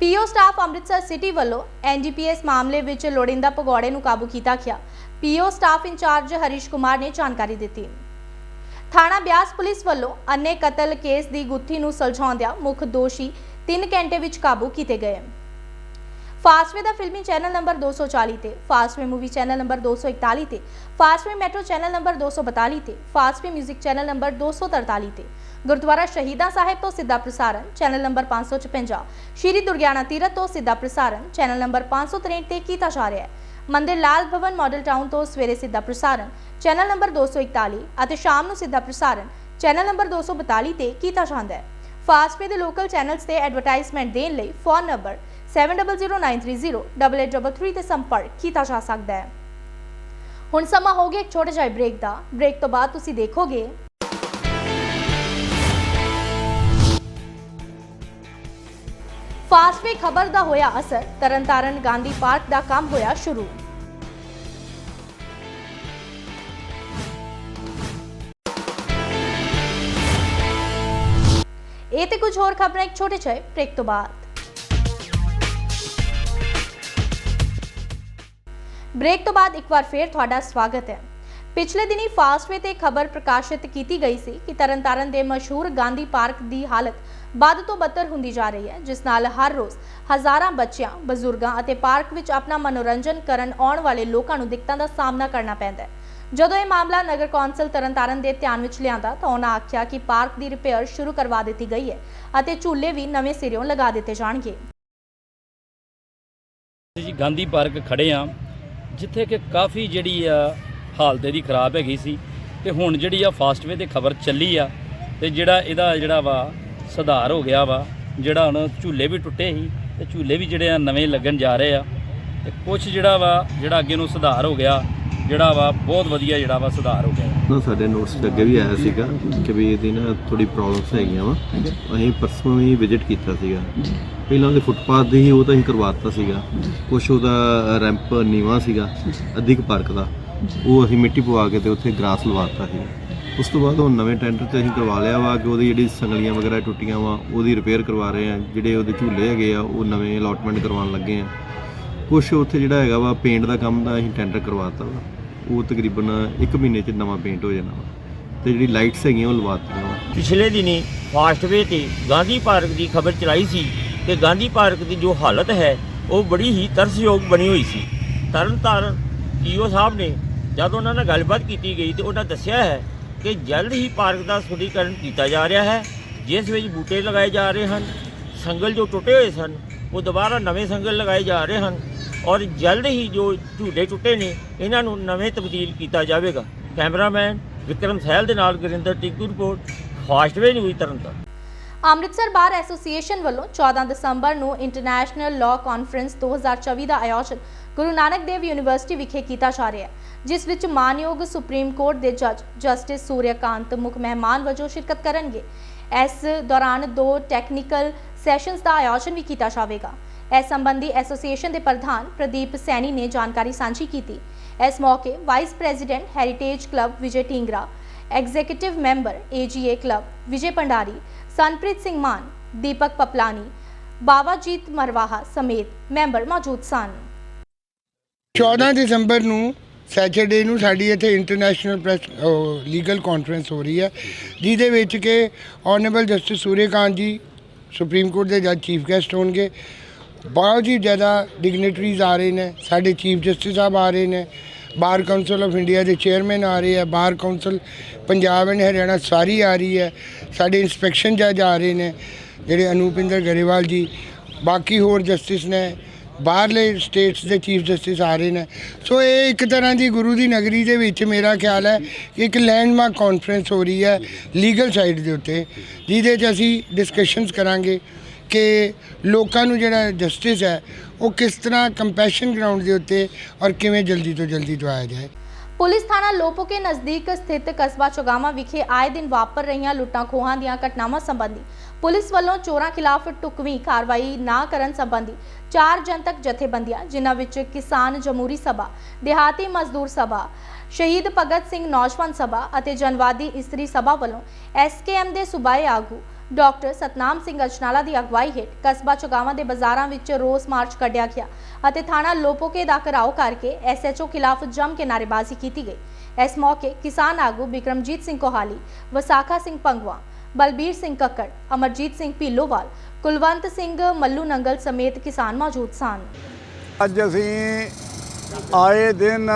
ਪੀਓ ਸਟਾਫ ਅੰਮ੍ਰਿਤਸਰ ਸਿਟੀ ਵੱਲੋਂ ਐਨਡੀਪੀਐਸ ਮਾਮਲੇ ਵਿੱਚ ਲੋੜਿੰਦਾ ਭਗੌੜੇ ਨੂੰ ਕਾਬੂ ਕੀਤਾ ਗਿਆ। ਪੀਓ ਸਟਾਫ ਇੰਚਾਰਜ ਹਰੀਸ਼ ਕੁਮਾਰ ਨੇ ਜਾਣਕਾਰੀ ਦਿੱਤੀ। ਥਾਣਾ ਬਿਆਸ ਪੁਲਿਸ ਵੱਲੋਂ ਅੰਨੇ ਕਤਲ ਕੇਸ ਦੀ ਗੁੱਥੀ ਨੂੰ ਸੁਲਝਾਉਂਦਿਆਂ ਮੁੱਖ ਦੋਸ਼ੀ 3 ਘੰਟੇ ਵਿੱਚ ਕਾਬੂ ਕੀਤੇ ਗਏ ਫਾਸਟਵੇ ਦਾ ਫਿਲਮੀ ਚੈਨਲ ਨੰਬਰ 240 ਤੇ ਫਾਸਟਵੇ ਮੂਵੀ ਚੈਨਲ ਨੰਬਰ 241 ਤੇ ਫਾਸਟਵੇ ਮੈਟਰੋ ਚੈਨਲ ਨੰਬਰ 242 ਤੇ ਫਾਸਟਵੇ 뮤직 ਚੈਨਲ ਨੰਬਰ 243 ਤੇ। ਗੁਰਦੁਆਰਾ ਸ਼ਹੀਦਾਂ ਸਾਹਿਬ ਤੋਂ ਸਿੱਧਾ ਪ੍ਰਸਾਰਣ, ਚੈਨਲ ਨੰਬਰ 556 ਸ਼੍ਰੀ ਦੁਰਗਿਆਨਾ ਤੀਰਥ ਤੋਂ ਸਿੱਧਾ ਪ੍ਰਸਾਰਣ, ਚੈਨਲ ਨੰਬਰ 563 ਤੇ ਕੀਤਾ ਜਾ ਰਿਹਾ ਹੈ। ਮੰਦਿਰ ਲਾਲ ਭਵਨ ਮਾਡਲ ਟਾਊਨ ਤੋਂ ਸਵੇਰੇ ਸਿੱਧਾ ਪ੍ਰਸਾਰਣ ਚੈਨਲ ਨੰਬਰ 241 ਅਤੇ ਸ਼ਾਮ ਨੂੰ ਸਿੱਧਾ ਪ੍ਰਸਾਰਣ। ਚੈਨਲ ਨੰਬਰ 242 ਤੇ ਕੀਤਾ ਜਾਂਦਾ ਹੈ? ਫਾਸਟਵੇ ਦੇ ਲੋਕਲ ਚੈਨਲਸ ਤੇ ਐਡਵਰਟਾਈਜ਼ਮੈਂਟ ਦੇਣ ਲਈ ਫੋਨ ਨੰਬਰ 7009308833 ਤੇ ਸੰਪਰਕ ਕੀਤਾ ਜਾ ਸਕਦਾ ਹੈ। ਹੁਣ ਸਮਾਂ ਹੋ ਗਿਆ ਇੱਕ ਛੋਟੇ ਜਿਹੇ ਬ੍ਰੇਕ ਦਾ। ਬ੍ਰੇਕ ਤੋਂ ਬਾਅਦ ਤੁਸੀਂ ਦੇਖੋਗੇ ਫਾਸਟਵੇ ਖਬਰ ਦਾ ਹੋਇਆ ਅਸਰ। ਤਰਨਤਾਰਨ ਗਾਂਧੀ ਪਾਰਕ ਦਾ ਕੰਮ ਹੋਇਆ ਸ਼ੁਰੂ। ਇਹ ਤੇ ਕੁਝ ਹੋਰ ਖਬਰਾਂ, ਇੱਕ ਛੋਟੇ ਜਿਹੇ ਬ੍ਰੇਕ ਤੋਂ ਬਾਅਦ। ਬ੍ਰੇਕ ਤੋਂ ਬਾਅਦ ਇੱਕ ਵਾਰ ਫੇਰ ਤੁਹਾਡਾ ਸਵਾਗਤ ਹੈ। ਪਿਛਲੇ ਦਿਨੀ ਫਾਸਟਵੇ ਤੇ ਖਬਰ ਪ੍ਰਕਾਸ਼ਿਤ ਕੀਤੀ ਗਈ ਸੀ ਕਿ ਤਰਨਤਾਰਨ ਦੇ ਮਸ਼ਹੂਰ ਗਾਂਧੀ ਪਾਰਕ ਦੀ ਹਾਲਤ ਵੱਧ ਤੋਂ ਬੱਤਰ ਹੁੰਦੀ ਜਾ ਰਹੀ ਹੈ, ਜਿਸ ਨਾਲ ਹਰ ਰੋਜ਼ ਹਜ਼ਾਰਾਂ ਬੱਚਿਆਂ, ਬਜ਼ੁਰਗਾਂ ਅਤੇ ਪਾਰਕ ਵਿੱਚ ਆਪਣਾ ਮਨੋਰੰਜਨ ਕਰਨ ਆਉਣ ਵਾਲੇ ਲੋਕਾਂ ਨੂੰ ਦਿੱਕਤਾਂ ਦਾ ਸਾਹਮਣਾ ਕਰਨਾ ਪੈਂਦਾ ਹੈ। ਜਦੋਂ ਇਹ ਮਾਮਲਾ ਨਗਰ ਕੌਂਸਲ ਤਰਨਤਾਰਨ ਦੇ ਧਿਆਨ ਵਿੱਚ ਲਿਆਂਦਾ ਤਾਂ ਉਹਨਾਂ ਆਖਿਆ ਕਿ ਪਾਰਕ ਦੀ ਰਿਪੇਅਰ ਸ਼ੁਰੂ ਕਰਵਾ ਦਿੱਤੀ ਗਈ ਹੈ ਅਤੇ ਝੂਲੇ ਵੀ ਨਵੇਂ ਸਿਰਿਓਂ ਲਗਾ ਦਿੱਤੇ ਜਾਣਗੇ। ਜੀ ਗਾਂਧੀ ਪਾਰਕ ਖੜੇ ਆ, ਜਿੱਥੇ ਕਿ ਕਾਫੀ ਜਿਹੜੀ ਆ ਹਾਲਤ ਇਹਦੀ ਖਰਾਬ ਹੈਗੀ ਸੀ ਤੇ ਹੁਣ ਜਿਹੜੀ ਆ ਫਾਸਟਵੇ ਤੇ ਖਬਰ ਚੱਲੀ ਆ ਤੇ ਜਿਹੜਾ ਇਹਦਾ ਜਿਹੜਾ ਵਾ ਸੁਧਾਰ ਹੋ ਗਿਆ ਵਾ, ਜਿਹੜਾ ਹੁਣ ਝੂਲੇ ਵੀ ਟੁੱਟੇ ਸੀ ਤੇ ਝੂਲੇ ਵੀ ਜਿਹੜੇ ਆ ਨਵੇਂ ਲੱਗਣ ਜਾ ਰਹੇ ਆ ਤੇ ਕੁਝ ਜਿਹੜਾ ਵਾ ਜਿਹੜਾ ਅੱਗੇ ਨੂੰ ਸੁਧਾਰ ਹੋ ਗਿਆ ਜਿਹੜਾ ਵਾ ਬਹੁਤ ਵਧੀਆ ਜਿਹੜਾ ਵਾ ਸੁਧਾਰ ਹੋ ਗਿਆ। ਨਾ ਸਾਡੇ ਨੋਟਸ 'ਚ ਅੱਗੇ ਵੀ ਆਇਆ ਸੀਗਾ ਕਿ ਵੀ ਇਹਦੀ ਨਾ ਥੋੜੀ ਪ੍ਰੋਬਲਮਸ ਹੈਗੀਆਂ ਵਾ। ਅਸੀਂ ਪਰਸੋਂ ਹੀ ਵਿਜ਼ਿਟ ਕੀਤਾ ਸੀਗਾ। ਪਹਿਲਾਂ ਉਹਦੇ ਫੁੱਟਪਾਥ ਦੀ ਹੀ ਉਹ ਤਾਂ ਅਸੀਂ ਕਰਵਾਤਾ ਸੀਗਾ। ਕੁਛ ਉਹਦਾ ਰੈਂਪ ਨੀਵਾ ਸੀਗਾ ਅੱਧੀ ਕੁ ਪਾਰਕ ਦਾ। ਉਹ ਅਸੀਂ ਮਿੱਟੀ ਪਵਾ ਕੇ ਤੇ ਉੱਥੇ ਗ੍ਰਾਸ ਲਵਾਤਾ ਸੀ। ਉਸ ਤੋਂ ਬਾਅਦ ਉਹ ਨਵੇਂ ਟੈਂਡਰ ਤੇ ਅਸੀਂ ਕਰਵਾ ਲਿਆ ਵਾ ਕਿ ਉਹਦੀ ਜਿਹੜੀ ਸੰਗਲੀਆਂ ਵਗੈਰਾ ਟੁੱਟੀਆਂ ਵਾ ਉਹਦੀ ਰਿਪੇਅਰ ਕਰਵਾ ਰਹੇ ਆ। ਜਿਹੜੇ ਉਹਦੇ ਝੂਲੇ ਹੈਗੇ ਆ ਉਹ ਨਵੇਂ ਅਲਾਟਮੈਂਟ ਕਰਵਾਉਣ ਲੱਗੇ ਆ। ਕੁਛ ਉੱਥੇ ਜਿਹੜਾ ਹੈਗਾ ਵਾ ਪੇਂਟ ਦਾ ਕੰਮ ਦਾ ਅਸੀਂ ਟੈਂਡਰ ਕਰਵਾਤਾ ਵਾ। ਉਹ ਤਕਰੀਬਨ 1 ਮਹੀਨੇ 'ਚ ਨਵਾਂ ਪੇਂਟ ਹੋ ਜਾਣਾ ਵਾ। ਤੇ ਜਿਹੜੀ ਲਾਈਟਸ ਹੈਗੀਆਂ ਉਹ ਲਵਾਤੀਆਂ ਵਾ। ਪਿਛਲੇ ਦਿਨੀ ਫਾਸਟਵੇ ਤੇ ਗਾਂਧੀ ਪਾਰਕ ਦੀ ਖਬਰ ਚਲਾਈ ਸੀ ਕਿ ਗਾਂਧੀ ਪਾਰਕ ਦੀ ਜੋ ਹਾਲਤ ਹੈ, ਉਹ ਬੜੀ ਹੀ ਤਰਸਯੋਗ ਬਣੀ ਹੋਈ ਸੀ। ਤਰਨਤਾਰਨ ਈਓ ਸਾਹਿਬ ਨੇ ਜਦ ਉਹਨਾਂ ਨਾਲ ਗੱਲਬਾਤ ਕੀਤੀ ਗਈ ਤੇ ਉਹਨਾਂ ਦੱਸਿਆ ਹੈ ਕਿ ਜਲਦ ਹੀ ਪਾਰਕ ਦਾ ਸੁਧੀਕਰਨ ਕੀਤਾ ਜਾ ਰਿਹਾ ਹੈ, ਜਿਸ ਵਿੱਚ ਬੂਟੇ ਲਗਾਏ ਜਾ ਰਹੇ ਹਨ, ਸੰਗਲ ਜੋ ਟੁੱਟੇ ਹੋਏ ਸਨ, ਉਹ ਦੁਬਾਰਾ ਨਵੇਂ ਸੰਗਲ ਲਗਾਏ ਜਾ ਰਹੇ ਹਨ। ਔਰ ਜਲਦ ਹੀ ਜੋ ਝੂਲੇ ਟੁੱਟੇ ਨੇ, ਇਹਨਾਂ ਨੂੰ ਨਵੇਂ ਤਬਦੀਲ ਕੀਤਾ ਜਾਵੇਗਾ। ਕੈਮਰਾਮੈਨ ਵਿਕਰਮ ਸਹਿਲ ਦੇ ਨਾਲ Gurinder Tikku report Fastway news Tarn Taran. Amritsar bar association ਵੱਲੋਂ 14 ਦਸੰਬਰ ਨੂੰ ਇੰਟਰਨੈਸ਼ਨਲ ਲਾਅ ਕਾਨਫਰੰਸ 2024 ਦਾ ਆਯੋਜਨ ਗੁਰੂ ਨਾਨਕ ਦੇਵ ਯੂਨੀਵਰਸਿਟੀ ਵਿਖੇ ਕੀਤਾ ਜਾ ਰਿਹਾ ਹੈ, ਜਿਸ ਵਿੱਚ ਮਾਨਯੋਗ ਸੁਪਰੀਮ ਕੋਰਟ ਦੇ ਜੱਜ ਜਸਟਿਸ ਸੂਰਿਆਕਾਂਤ ਮੁੱਖ ਮਹਿਮਾਨ ਵਜੋਂ ਸ਼ਿਰਕਤ ਕਰਨਗੇ। ਇਸ ਦੌਰਾਨ ਦੋ ਟੈਕਨੀਕਲ ਸੈਸ਼ਨਸ ਦਾ ਆਯੋਜਨ ਵੀ ਕੀਤਾ ਜਾਵੇਗਾ। ਇਸ ਸੰਬੰਧੀ ਐਸੋਸੀਏਸ਼ਨ ਦੇ ਪ੍ਰਧਾਨ ਪ੍ਰਦੀਪ ਸੈਣੀ ਨੇ ਜਾਣਕਾਰੀ ਸਾਂਝੀ ਕੀਤੀ। ਇਸ ਮੌਕੇ vice president Heritage Club Vijay Dhingra, executive member AGA Club Vijay Pandari Sanpreet Singh Maan, Deepak Paplani, Bawajeet Marwaha ਸਮੇਤ ਮੈਂਬਰ ਮੌਜੂਦ ਸਨ। 14 ਦਸੰਬਰ ਨੂੰ ਸੈਚਰਡੇ ਨੂੰ ਸਾਡੀ ਇੱਥੇ ਇੰਟਰਨੈਸ਼ਨਲ ਪ੍ਰੈਸ ਲੀਗਲ ਕਾਨਫਰੰਸ ਹੋ ਰਹੀ ਹੈ, ਜਿਹਦੇ ਵਿੱਚ ਕਿ ਆਨਰੇਬਲ ਜਸਟਿਸ ਸੂਰਿਆਕਾਂਤ ਜੀ, ਸੁਪਰੀਮ ਕੋਰਟ ਦੇ ਜੱਜ ਚੀਫ ਗੈਸਟ ਹੋਣਗੇ ਬਹੁਤ ਹੀ ਜ਼ਿਆਦਾ ਡਿਗਨਿਟਰੀਜ਼ ਆ ਰਹੇ ਨੇ, ਸਾਡੇ ਚੀਫ ਜਸਟਿਸ ਸਾਹਿਬ ਆ ਰਹੇ ਨੇ, ਬਾਰ ਕਾਉਂਸਲ ਆਫ ਇੰਡੀਆ ਦੇ ਚੇਅਰਮੈਨ ਆ ਰਹੇ ਆ, Bar Council Punjab and Haryana ਸਾਰੀ ਆ ਰਹੀ ਹੈ, ਸਾਡੇ ਇਨਸਪੈਕਸ਼ਨ ਜੱਜ ਆ ਰਹੇ ਨੇ, ਜਿਹੜੇ ਅਨੂਪਿੰਦਰ ਗਰੇਵਾਲ ਜੀ, ਬਾਕੀ ਹੋਰ ਜਸਟਿਸ ਨੇ, ਬਾਹਰਲੇ ਸਟੇਟਸ ਦੇ ਚੀਫ ਜਸਟਿਸ ਆ ਰਹੇ ਨੇ। ਸੋ ਇਹ ਇੱਕ ਤਰ੍ਹਾਂ ਦੀ ਗੁਰੂ ਦੀ ਨਗਰੀ ਦੇ ਵਿੱਚ ਮੇਰਾ ਖਿਆਲ ਹੈ ਕਿ ਇੱਕ ਲੈਂਡਮਾਰਕ ਕਾਨਫਰੰਸ ਹੋ ਰਹੀ ਹੈ ਲੀਗਲ ਸਾਈਡ ਦੇ ਉੱਤੇ, ਜਿਹਦੇ 'ਚ ਅਸੀਂ ਡਿਸਕਸ਼ਨਸ ਕਰਾਂਗੇ। ਕਿ ਲੋਕਾਂ ਨੂੰ ਜਿਹੜਾ ਜਸਟਿਸ ਹੈ, ਉਹ ਕਿਸ ਤਰ੍ਹਾਂ ਕੰਪੈਸ਼ਨ ਗਰਾਊਂਡ ਦੇ ਉੱਤੇ ਔਰ ਕਿਵੇਂ ਜਲਦੀ ਤੋਂ ਜਲਦੀ ਦਵਾਇਆ ਜਾਏ। ਪੁਲਿਸ ਥਾਣਾ ਲੋਪੋ ਕੇ ਨਜ਼ਦੀਕ ਸਥਿਤ ਕਸਬਾ ਚੋਗਾਮਾ ਵਿਖੇ ਆਏ ਦਿਨ ਵਾਪਰ ਰਹੀਆਂ ਲੁੱਟਾਂ ਖੋਹਾਂ ਦੀਆਂ ਘਟਨਾਵਾਂ ਸੰਬੰਧੀ ਪੁਲਿਸ ਵੱਲੋਂ ਚੋਰਾਂ ਖਿਲਾਫ ਟੁਕਵੀਂ ਕਾਰਵਾਈ ਨਾ ਕਰਨ ਸੰਬੰਧੀ ਚਾਰ ਜਨਤਕ ਜਥੇਬੰਦੀਆਂ, ਜਿਨ੍ਹਾਂ ਵਿੱਚ ਕਿਸਾਨ ਜਮਹੂਰੀ ਸਭਾ, ਦਿਹਾਤੀ ਮਜ਼ਦੂਰ ਸਭਾ, ਸ਼ਹੀਦ ਭਗਤ ਸਿੰਘ ਨੌਜਵਾਨ ਸਭਾ ਅਤੇ ਜਨਵਾਦੀ ਇਸਤਰੀ ਸਭਾ ਵੱਲੋਂ ਐਸਕੇਐਮ ਦੇ ਸੂਬਾਈ ਆਗੂ ਡਾਕਟਰ ਸਤਨਾਮ ਸਿੰਘ ਅਜਨਾਲਾ ਦੀ ਅਗਵਾਈ ਹੇਠ ਕਸਬਾ ਚੋਗਾਵਾਂ ਦੇ ਬਾਜ਼ਾਰਾਂ ਵਿੱਚ ਰੋਸ ਮਾਰਚ ਕੱਢਿਆ ਗਿਆ ਅਤੇ ਥਾਣਾ ਲੋਪੋਕੇ ਦਾ ਘਰਾਓ ਕਰਕੇ ਐਸਐਚਓ ਖਿਲਾਫ ਜੰਮ ਕੇ ਨਾਅਰੇਬਾਜ਼ੀ ਕੀਤੀ ਗਈ। ਇਸ ਮੌਕੇ ਕਿਸਾਨ ਆਗੂ ਬਿਕਰਮਜੀਤ ਸਿੰਘ ਕੋਹਾਲੀ, ਵਸਾਖਾ ਸਿੰਘ ਪੰਗਵਾ, ਬਲਬੀਰ ਸਿੰਘ ਕੱਕੜ, ਅਮਰਜੀਤ ਸਿੰਘ ਭੀਲੋਵਾਲ, ਕੁਲਵੰਤ ਸਿੰਘ ਮੱਲੂ ਨੰਗਲ ਸਮੇਤ ਕਿਸਾਨ ਮੌਜੂਦ ਸਨ। ਅੱਜ ਅਸੀਂ ਆਏ ਦਿਨ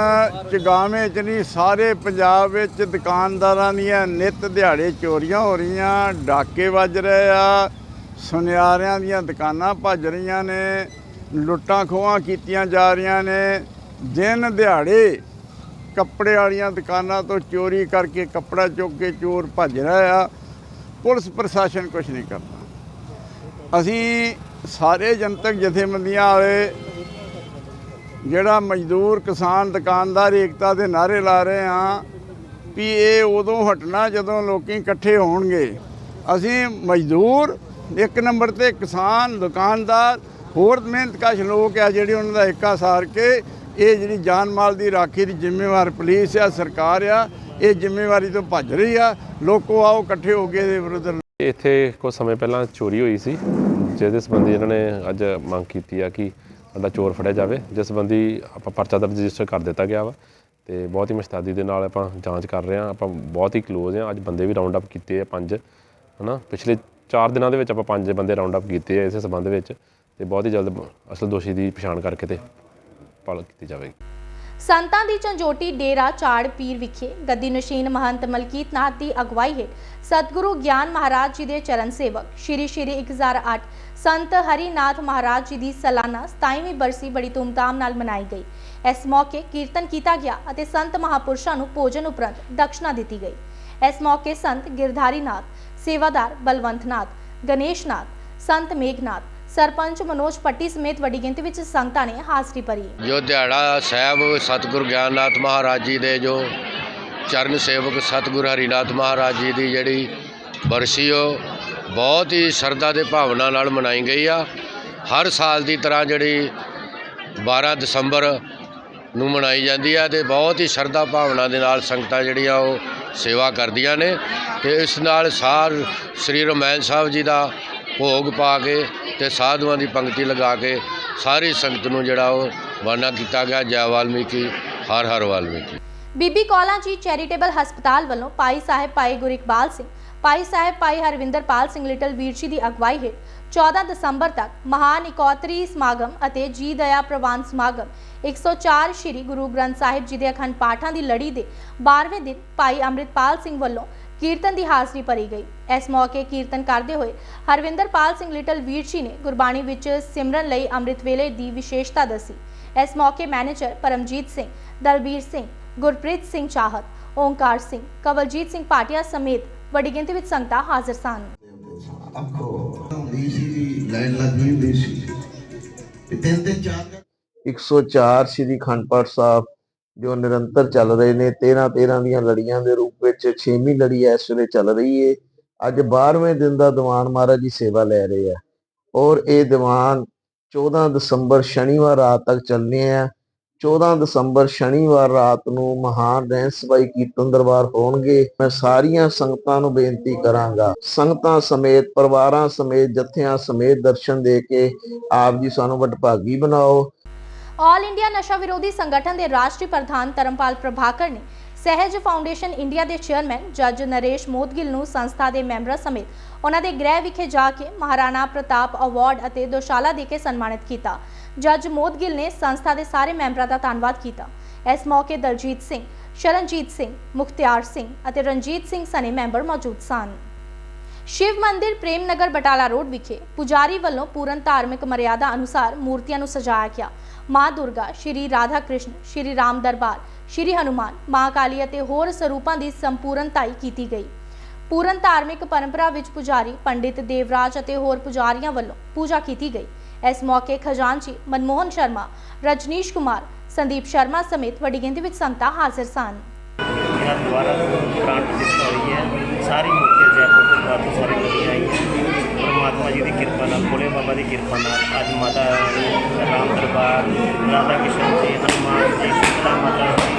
ਚਗਾਵੇਂ ਚ ਨਹੀਂ, ਸਾਰੇ ਪੰਜਾਬ ਵਿੱਚ ਦੁਕਾਨਦਾਰਾਂ ਦੀਆਂ ਨਿਤ ਦਿਹਾੜੇ ਚੋਰੀਆਂ ਹੋ ਰਹੀਆਂ, ਡਾਕੇ ਵੱਜ ਰਹੇ ਆ, ਸੁਨਿਆਰਿਆਂ ਦੀਆਂ ਦੁਕਾਨਾਂ ਭੱਜ ਰਹੀਆਂ ਨੇ, ਲੁੱਟਾਂ ਖੋਹਾਂ ਕੀਤੀਆਂ ਜਾ ਰਹੀਆਂ ਨੇ। ਦਿਨ ਦਿਹਾੜੇ ਕੱਪੜੇ ਵਾਲੀਆਂ ਦੁਕਾਨਾਂ ਤੋਂ ਚੋਰੀ ਕਰਕੇ ਕੱਪੜਾ ਚੁੱਕ ਕੇ ਚੋਰ ਭੱਜ ਰਿਹਾ ਆ। ਪੁਲਿਸ ਪ੍ਰਸ਼ਾਸਨ ਕੁਝ ਨਹੀਂ ਕਰਦਾ। ਅਸੀਂ ਸਾਰੇ ਜਨਤਕ ਜਥੇਬੰਦੀਆਂ ਵਾਲੇ ਜਿਹੜਾ ਮਜ਼ਦੂਰ ਕਿਸਾਨ, ਦੁਕਾਨਦਾਰ ਏਕਤਾ ਦੇ ਨਾਰੇ ਲਾ ਰਹੇ ਆ ਵੀ ਇਹ ਉਦੋਂ ਹਟਣਾ ਜਦੋਂ ਲੋਕੀ ਇਕੱਠੇ ਹੋਣਗੇ। ਅਸੀਂ ਮਜ਼ਦੂਰ, ਇੱਕ ਨੰਬਰ ਤੇ ਕਿਸਾਨ, ਦੁਕਾਨਦਾਰ, ਹੋਰ ਮਿਹਨਤਕਸ਼ ਲੋਕ ਆ ਜਿਹੜੇ ਉਹਨਾਂ ਦਾ ਏਕਾ ਸਾਰ ਕੇ ਇਹ ਜਿਹੜੀ ਜਾਨ ਮਾਲ ਦੀ ਰਾਖੀ ਦੀ ਜ਼ਿੰਮੇਵਾਰ ਪੁਲਿਸ ਆ, ਸਰਕਾਰ ਆ, ਇਹ ਜ਼ਿੰਮੇਵਾਰੀ ਤੋਂ ਭੱਜ ਰਹੀ ਆ। ਲੋਕੋ ਆਓ, ਇਕੱਠੇ ਹੋ ਕੇ ਇਹਦੇ ਵਿਰੁੱਧ ਇੱਥੇ ਕੁਝ ਸਮੇਂ ਪਹਿਲਾਂ ਚੋਰੀ ਹੋਈ ਸੀ, ਜਿਹਦੇ ਸੰਬੰਧੀ ਇਹਨਾਂ ਨੇ ਅੱਜ ਮੰਗ ਕੀਤੀ ਆ ਕਿ ਸਾਡਾ ਚੋਰ ਫੜਿਆ ਜਾਵੇ, ਜਿਸ ਸੰਬੰਧੀ ਆਪਾਂ ਪਰਚਾ ਦਰਜ ਰਜਿਸਟਰ ਕਰ ਦਿੱਤਾ ਗਿਆ ਵਾ। ਤੇ ਬਹੁਤ ਹੀ ਮੁਸਤੈਦੀ ਦੇ ਨਾਲ ਆਪਾਂ ਜਾਂਚ ਕਰ ਰਹੇ ਹਾਂ। ਆਪਾਂ ਬਹੁਤ ਹੀ ਕਲੋਜ਼ ਹਾਂ। ਅੱਜ ਬੰਦੇ ਵੀ ਰਾਉਂਡ ਅਪ ਕੀਤੇ ਆ ਪੰਜ, ਹਨਾ? ਪਿਛਲੇ 4 ਦਿਨਾਂ ਦੇ ਵਿੱਚ ਆਪਾਂ ਪੰਜ ਬੰਦੇ ਰਾਉਂਡ ਅਪ ਕੀਤੇ ਆ ਇਸੇ ਸੰਬੰਧ ਵਿੱਚ। ਤੇ ਬਹੁਤ ਹੀ ਜਲਦ ਅਸਲ ਦੋਸ਼ੀ ਦੀ ਪਛਾਣ ਕਰਕੇ ਤੇ ਪਾਲ ਕੀਤੀ ਜਾਵੇਗੀ। ਸੰਤਾਂ ਦੀ ਝੰਜੋਟੀ ਡੇਰਾ ਚਾੜ ਪੀਰ ਵਿਖੇ ਗੱਦੀ ਨਸ਼ੀਨ ਮਹੰਤ ਮਲਕੀਤ ਨਾਥ ਦੀ ਅਗਵਾਈ ਹੇਠ ਸਤਿਗੁਰੂ ਗਿਆਨ ਮਹਾਰਾਜ ਜੀ ਦੇ ਚਰਨ ਸੇਵਕ, ਸ਼੍ਰੀ ਸ਼੍ਰੀ 1008 ਸੰਤ ਹਰੀਨਾਥ ਮਹਾਰਾਜ ਜੀ ਦੀ ਸਾਲਾਨਾ 27ਵੀਂ ਬਰਸੀ ਬੜੀ ਧੂਮਧਾਮ ਨਾਲ ਮਨਾਈ ਗਈ। ਇਸ ਮੌਕੇ ਕੀਰਤਨ ਕੀਤਾ ਗਿਆ ਅਤੇ ਸੰਤ ਮਹਾਪੁਰਸ਼ਾਂ ਨੂੰ ਭੋਜਨ ਉਪਰੰਤ ਦਕਸ਼ਨਾ ਦਿੱਤੀ ਗਈ। ਇਸ ਮੌਕੇ ਸੰਤ ਗਿਰਧਾਰੀ ਨਾਥ ਸੇਵਾਦਾਰ ਬਲਵੰਤ ਨਾਥ ਗਣੇਸ਼ ਨਾਥ ਸੰਤ ਮੇਘਨਾਥ, ਸਰਪੰਚ ਮਨੋਜ ਪੱਟੀ ਸਮੇਤ ਵੱਡੀ ਗਿਣਤੀ ਵਿੱਚ ਸੰਗਤਾਂ ਨੇ ਹਾਜ਼ਰੀ ਭਰੀ। ਜੋ ਦਿਹਾੜਾ ਸਾਹਿਬ ਸਤਿਗੁਰ ਗਿਆਨਨਾਥ ਮਹਾਰਾਜ ਜੀ ਦੇ, ਜੋ ਚਰਨ ਸੇਵਕ ਸਤਿਗੁਰ ਹਰੀਨਾਥ ਮਹਾਰਾਜ ਜੀ ਦੀ ਜਿਹੜੀ ਬਰਸੀ, ਉਹ ਬਹੁਤ ਹੀ ਸ਼ਰਧਾ ਦੇ ਭਾਵਨਾ ਨਾਲ ਮਨਾਈ ਗਈ ਆ। ਹਰ ਸਾਲ ਦੀ ਤਰ੍ਹਾਂ ਜਿਹੜੀ 12 ਦਸੰਬਰ ਨੂੰ ਮਨਾਈ ਜਾਂਦੀ ਆ ਤੇ ਬਹੁਤ ਹੀ ਸ਼ਰਧਾ ਭਾਵਨਾ ਦੇ ਨਾਲ ਸੰਗਤਾਂ ਜਿਹੜੀਆਂ ਉਹ ਸੇਵਾ ਕਰਦੀਆਂ ਨੇ ਤੇ ਇਸ ਨਾਲ ਸਾਰ ਸ੍ਰੀ ਰਮੈਨ ਸਾਹਿਬ ਜੀ ਦਾ ਭੋਗ ਪਾ ਕੇ ਤੇ ਸਾਧੂਆਂ ਦੀ ਪੰਕਤੀ ਲਗਾ ਕੇ ਸਾਰੀ ਸੰਗਤ ਨੂੰ ਜਿਹੜਾ ਉਹ ਵਾਨਾ ਕੀਤਾ ਗਿਆ। ਜੈ ਵਾਲਮੀਕੀ, ਹਰ ਹਰ ਵਾਲਮੀਕੀ। ਬੀਬੀ ਕੌਲਾਂ ਜੀ ਚੈਰੀਟੇਬਲ ਹਸਪਤਾਲ ਵੱਲੋਂ ਭਾਈ ਸਾਹਿਬ ਭਾਈ ਇਕਬਾਲ ਸਿੰਘ ਭਾਈ ਸਾਹਿਬ ਭਾਈ ਹਰਵਿੰਦਰਪਾਲ ਸਿੰਘ ਲਿਟਲ ਵੀਰ ਜੀ ਦੀ ਅਗਵਾਈ ਹੇਠ 14 ਦਸੰਬਰ ਤੱਕ ਮਹਾਨ ਇਕੌਤਰੀ ਸਮਾਗਮ ਅਤੇ ਜੀ ਦਇਆ ਪ੍ਰਵਾਨ ਸਮਾਗਮ 104 ਸ੍ਰੀ ਗੁਰੂ ਗ੍ਰੰਥ ਸਾਹਿਬ ਜੀ ਦੇ ਅਖੰਡ ਪਾਠਾਂ ਦੀ ਲੜੀ ਦੇ 12ਵੇਂ ਦਿਨ ਭਾਈ ਅੰਮ੍ਰਿਤਪਾਲ ਸਿੰਘ ਵੱਲੋਂ ਕੀਰਤਨ ਦੀ ਹਾਜ਼ਰੀ ਭਰੀ ਗਈ। ਇਸ ਮੌਕੇ ਕੀਰਤਨ ਕਰਦੇ ਹੋਏ ਹਰਵਿੰਦਰਪਾਲ ਸਿੰਘ ਲਿਟਲ ਵੀਰ ਜੀ ਨੇ ਗੁਰਬਾਣੀ ਵਿੱਚ ਸਿਮਰਨ ਲਈ ਅੰਮ੍ਰਿਤ ਵੇਲੇ ਦੀ ਵਿਸ਼ੇਸ਼ਤਾ ਦੱਸੀ। ਇਸ ਮੌਕੇ ਮੈਨੇਜਰ ਪਰਮਜੀਤ ਸਿੰਘ, ਦਲਬੀਰ ਸਿੰਘ, ਗੁਰਪ੍ਰੀਤ ਸਿੰਘ ਚਾਹਤ ਓਮਕਾਰ ਸਿੰਘ, ਕਵਲਜੀਤ ਸਿੰਘ ਪਾਟਿਆ ਸਮੇਤ ਵੱਡੀ ਗਿਣਤੀ ਵਿੱਚ ਸੰਗਤਾਂ ਹਾਜ਼ਰ ਸਨ। ਹੁੰਦੀ ਸੀ ਜੀ ਲਾਈਨ ਲੱਗੀ ਹੁੰਦੀ ਸੀ। ਤੇ ਤਿੰਨ ਤਿੰਨ ਚਾਰ 104 ਸ਼੍ਰੀ ਅਖੰਡ ਪਾਠ ਸਾਹਿਬ ਜੋ ਨਿਰੰਤਰ ਚੱਲ ਰਹੇ ਨੇ 13 13 ਦੀਆਂ ਲੜੀਆਂ ਦੇ ਰੂਪ ਵਿੱਚ 6ਵੀਂ ਲੜੀ ਇਸ ਵੇਲੇ ਚੱਲ ਰਹੀ ਏ। ਅੱਜ 12ਵੇਂ ਦਿਨ ਦਾ ਦੀਵਾਨ ਮਹਾਰਾਜ ਜੀ ਸੇਵਾ ਲੈ ਰਹੇ ਆ। ਔਰ ਇਹ ਦੀਵਾਨ 14 ਦਸੰਬਰ ਸ਼ਨੀਵਾਰ ਰਾਤ ਤੱਕ ਚੱਲਨੇ ਆ। 14 ਦਸੰਬਰ ਸ਼ਨੀਵਾਰ ਰਾਤ ਨੂੰ ਮਹਾਨ ਰਹਿਣ ਸਬਾਈ ਕੀਰਤਨ ਦਰਬਾਰ ਹੋਣਗੇ। ਮੈਂ ਸਾਰੀਆਂ ਸੰਗਤਾਂ ਨੂੰ ਬੇਨਤੀ ਕਰਾਂਗਾ। ਸੰਗਤਾਂ ਸਮੇਤ, ਪਰਿਵਾਰਾਂ ਸਮੇਤ, ਜਥਿਆਂ ਸਮੇਤ ਦਰਸ਼ਨ ਦੇ ਕੇ ਆਪ ਜੀ ਸਾਨੂੰ ਵਡਭਾਗੀ ਬਣਾਓ। ਆਲ ਇੰਡੀਆ ਨਸ਼ਾ ਵਿਰੋਧੀ ਸੰਗਠਨ ਦੇ ਰਾਸ਼ਟਰੀ ਪ੍ਰਧਾਨ ਧਰਮਪਾਲ ਪ੍ਰਭਾਕਰ ਨੇ ਸਹਿਜ ਫਾਊਂਡੇਸ਼ਨ ਇੰਡੀਆ ਦੇ ਚੇਅਰਮੈਨ ਜੱਜ ਨਰੇਸ਼ ਮੋਦਗਿਲ ਨੂੰ ਸੰਸਥਾ ਦੇ ਮੈਂਬਰਾਂ ਸਮੇਤ ਉਹਨਾਂ ਦੇ ਗ੍ਰਹਿ ਵਿਖੇ ਜਾ ਕੇ ਮਹਾਰਾਣਾ ਪ੍ਰਤਾਪ ਅਵਾਰਡ ਅਤੇ ਦੋਸ਼ਾਲਾ ਦੇ ਕੇ ਸਨਮਾਨਿਤ ਕੀਤਾ। ਜੱਜ ਮੋਦਗਿਲ ਨੇ ਸੰਸਥਾ ਦੇ ਸਾਰੇ ਮੈਂਬਰਾਂ ਦਾ ਧੰਨਵਾਦ ਕੀਤਾ। ਇਸ ਮੌਕੇ ਦਲਜੀਤ ਸਿੰਘ, ਸ਼ਰਨਜੀਤ ਸਿੰਘ, ਮੁਖਤਿਆਰ ਸਿੰਘ ਅਤੇ ਰਣਜੀਤ ਸਿੰਘ ਸਣੇ ਮੈਂਬਰ ਮੌਜੂਦ ਸਨ। ਸ਼ਿਵ ਮੰਦਿਰ ਪ੍ਰੇਮ ਨਗਰ ਬਟਾਲਾ ਰੋਡ ਵਿਖੇ ਪੁਜਾਰੀ ਵੱਲੋਂ ਪੂਰਨ ਧਾਰਮਿਕ ਮਰਿਆਦਾ ਅਨੁਸਾਰ ਮੂਰਤੀਆਂ ਨੂੰ ਸਜਾਇਆ ਗਿਆ। ਮਾਂ ਦੁਰਗਾ, ਸ਼੍ਰੀ ਰਾਧਾ ਕ੍ਰਿਸ਼ਨ ਸ਼੍ਰੀ ਰਾਮ ਦਰਬਾਰ ਸ਼੍ਰੀ ਹਨੂਮਾਨ, ਮਾਂ ਕਾਲੀ ਅਤੇ ਹੋਰ ਸਰੂਪਾਂ ਦੀ ਸੰਪੂਰਨਤਾਈ ਕੀਤੀ ਗਈ। ਪੂਰਨ ਧਾਰਮਿਕ ਪਰੰਪਰਾ ਵਿੱਚ ਪੁਜਾਰੀ ਪੰਡਿਤ ਦੇਵਰਾਜ ਅਤੇ ਹੋਰ ਪੁਜਾਰੀਆਂ ਵੱਲੋਂ ਪੂਜਾ ਕੀਤੀ ਗਈ। ਇਸ ਮੌਕੇ ਖਜ਼ਾਨਚੀ ਮਨਮੋਹਨ ਸ਼ਰਮਾ, ਰਜਨੀਸ਼ ਕੁਮਾਰ, ਸੰਦੀਪ ਸ਼ਰਮਾ ਸਮੇਤ ਵੱਡੀ ਗਿਣਤੀ ਵਿੱਚ ਸੰਗਤਾਂ ਹਾਜ਼ਰ ਸਨ। ਮੇਰਾ ਦੁਬਾਰਾ ਪ੍ਰਾਣ ਪ੍ਰਤਿਸ਼ਠਾ ਹੋਈ ਹੈ। ਸਾਰੀ ਮੁਕਤੀ ਜੈਪੁਰ ਤੋਂ ਪ੍ਰਾਪਤ ਸਾਰੀ ਵਧੀਆ ਆਈ। ਹੈ ਪਰਮਾਤਮਾ ਜੀ ਦੀ ਕਿਰਪਾ ਨਾਲ, ਭੋਲੇ ਬਾਬਾ ਦੀ ਕਿਰਪਾ ਨਾਲ ਅੱਜ ਮਾਤਾ ਰਾਮ ਦਰਬਾਰ, ਰਾਧਾ ਕ੍ਰਿਸ਼ਨ ਜੀ, ਹਨੂਮਾਨ ਜੀ ਸੀਤਾ ਮਾਤਾ ਜੀ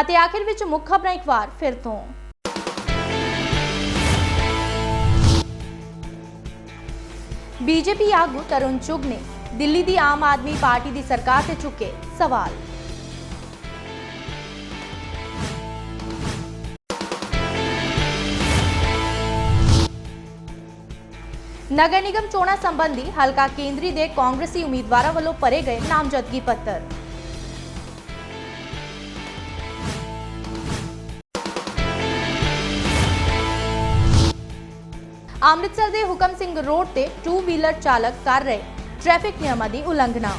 ਅਤੇ ਆਖਿਰ ਵਿੱਚ ਮੁੱਖ ਖਬਰਾਂ ਇੱਕ ਵਾਰ ਫਿਰ ਤੋਂ। ਬੀਜੇਪੀ ਆਗੂ ਤਰੁਣ ਚੁਗ ਨੇ ਦਿੱਲੀ ਦੀ ਆਮ ਆਦਮੀ ਪਾਰਟੀ ਦੀ ਸਰਕਾਰ ਤੇ ਚੁੱਕੇ ਸਵਾਲ। ਨਗਰ ਨਿਗਮ ਚੋਣਾਂ ਸੰਬੰਧੀ ਹਲਕਾ ਕੇਂਦਰੀ ਦੇ ਕਾਂਗਰਸੀ ਉਮੀਦਵਾਰਾਂ ਵੱਲੋਂ ਭਰੇ ਗਏ ਨਾਮਜ਼ਦਗੀ ਪੱਤਰ। ਅੰਮ੍ਰਿਤਸਰ ਦੇ ਹੁਕਮ ਸਿੰਘ ਰੋਡ ਤੇ ਟੂ ਵੀਲਰ ਚਾਲਕ ਕਰ ਰਹੇ ਟ੍ਰੈਫਿਕ ਨਿਯਮਾਂ ਦੀ ਉਲੰਘਣਾ।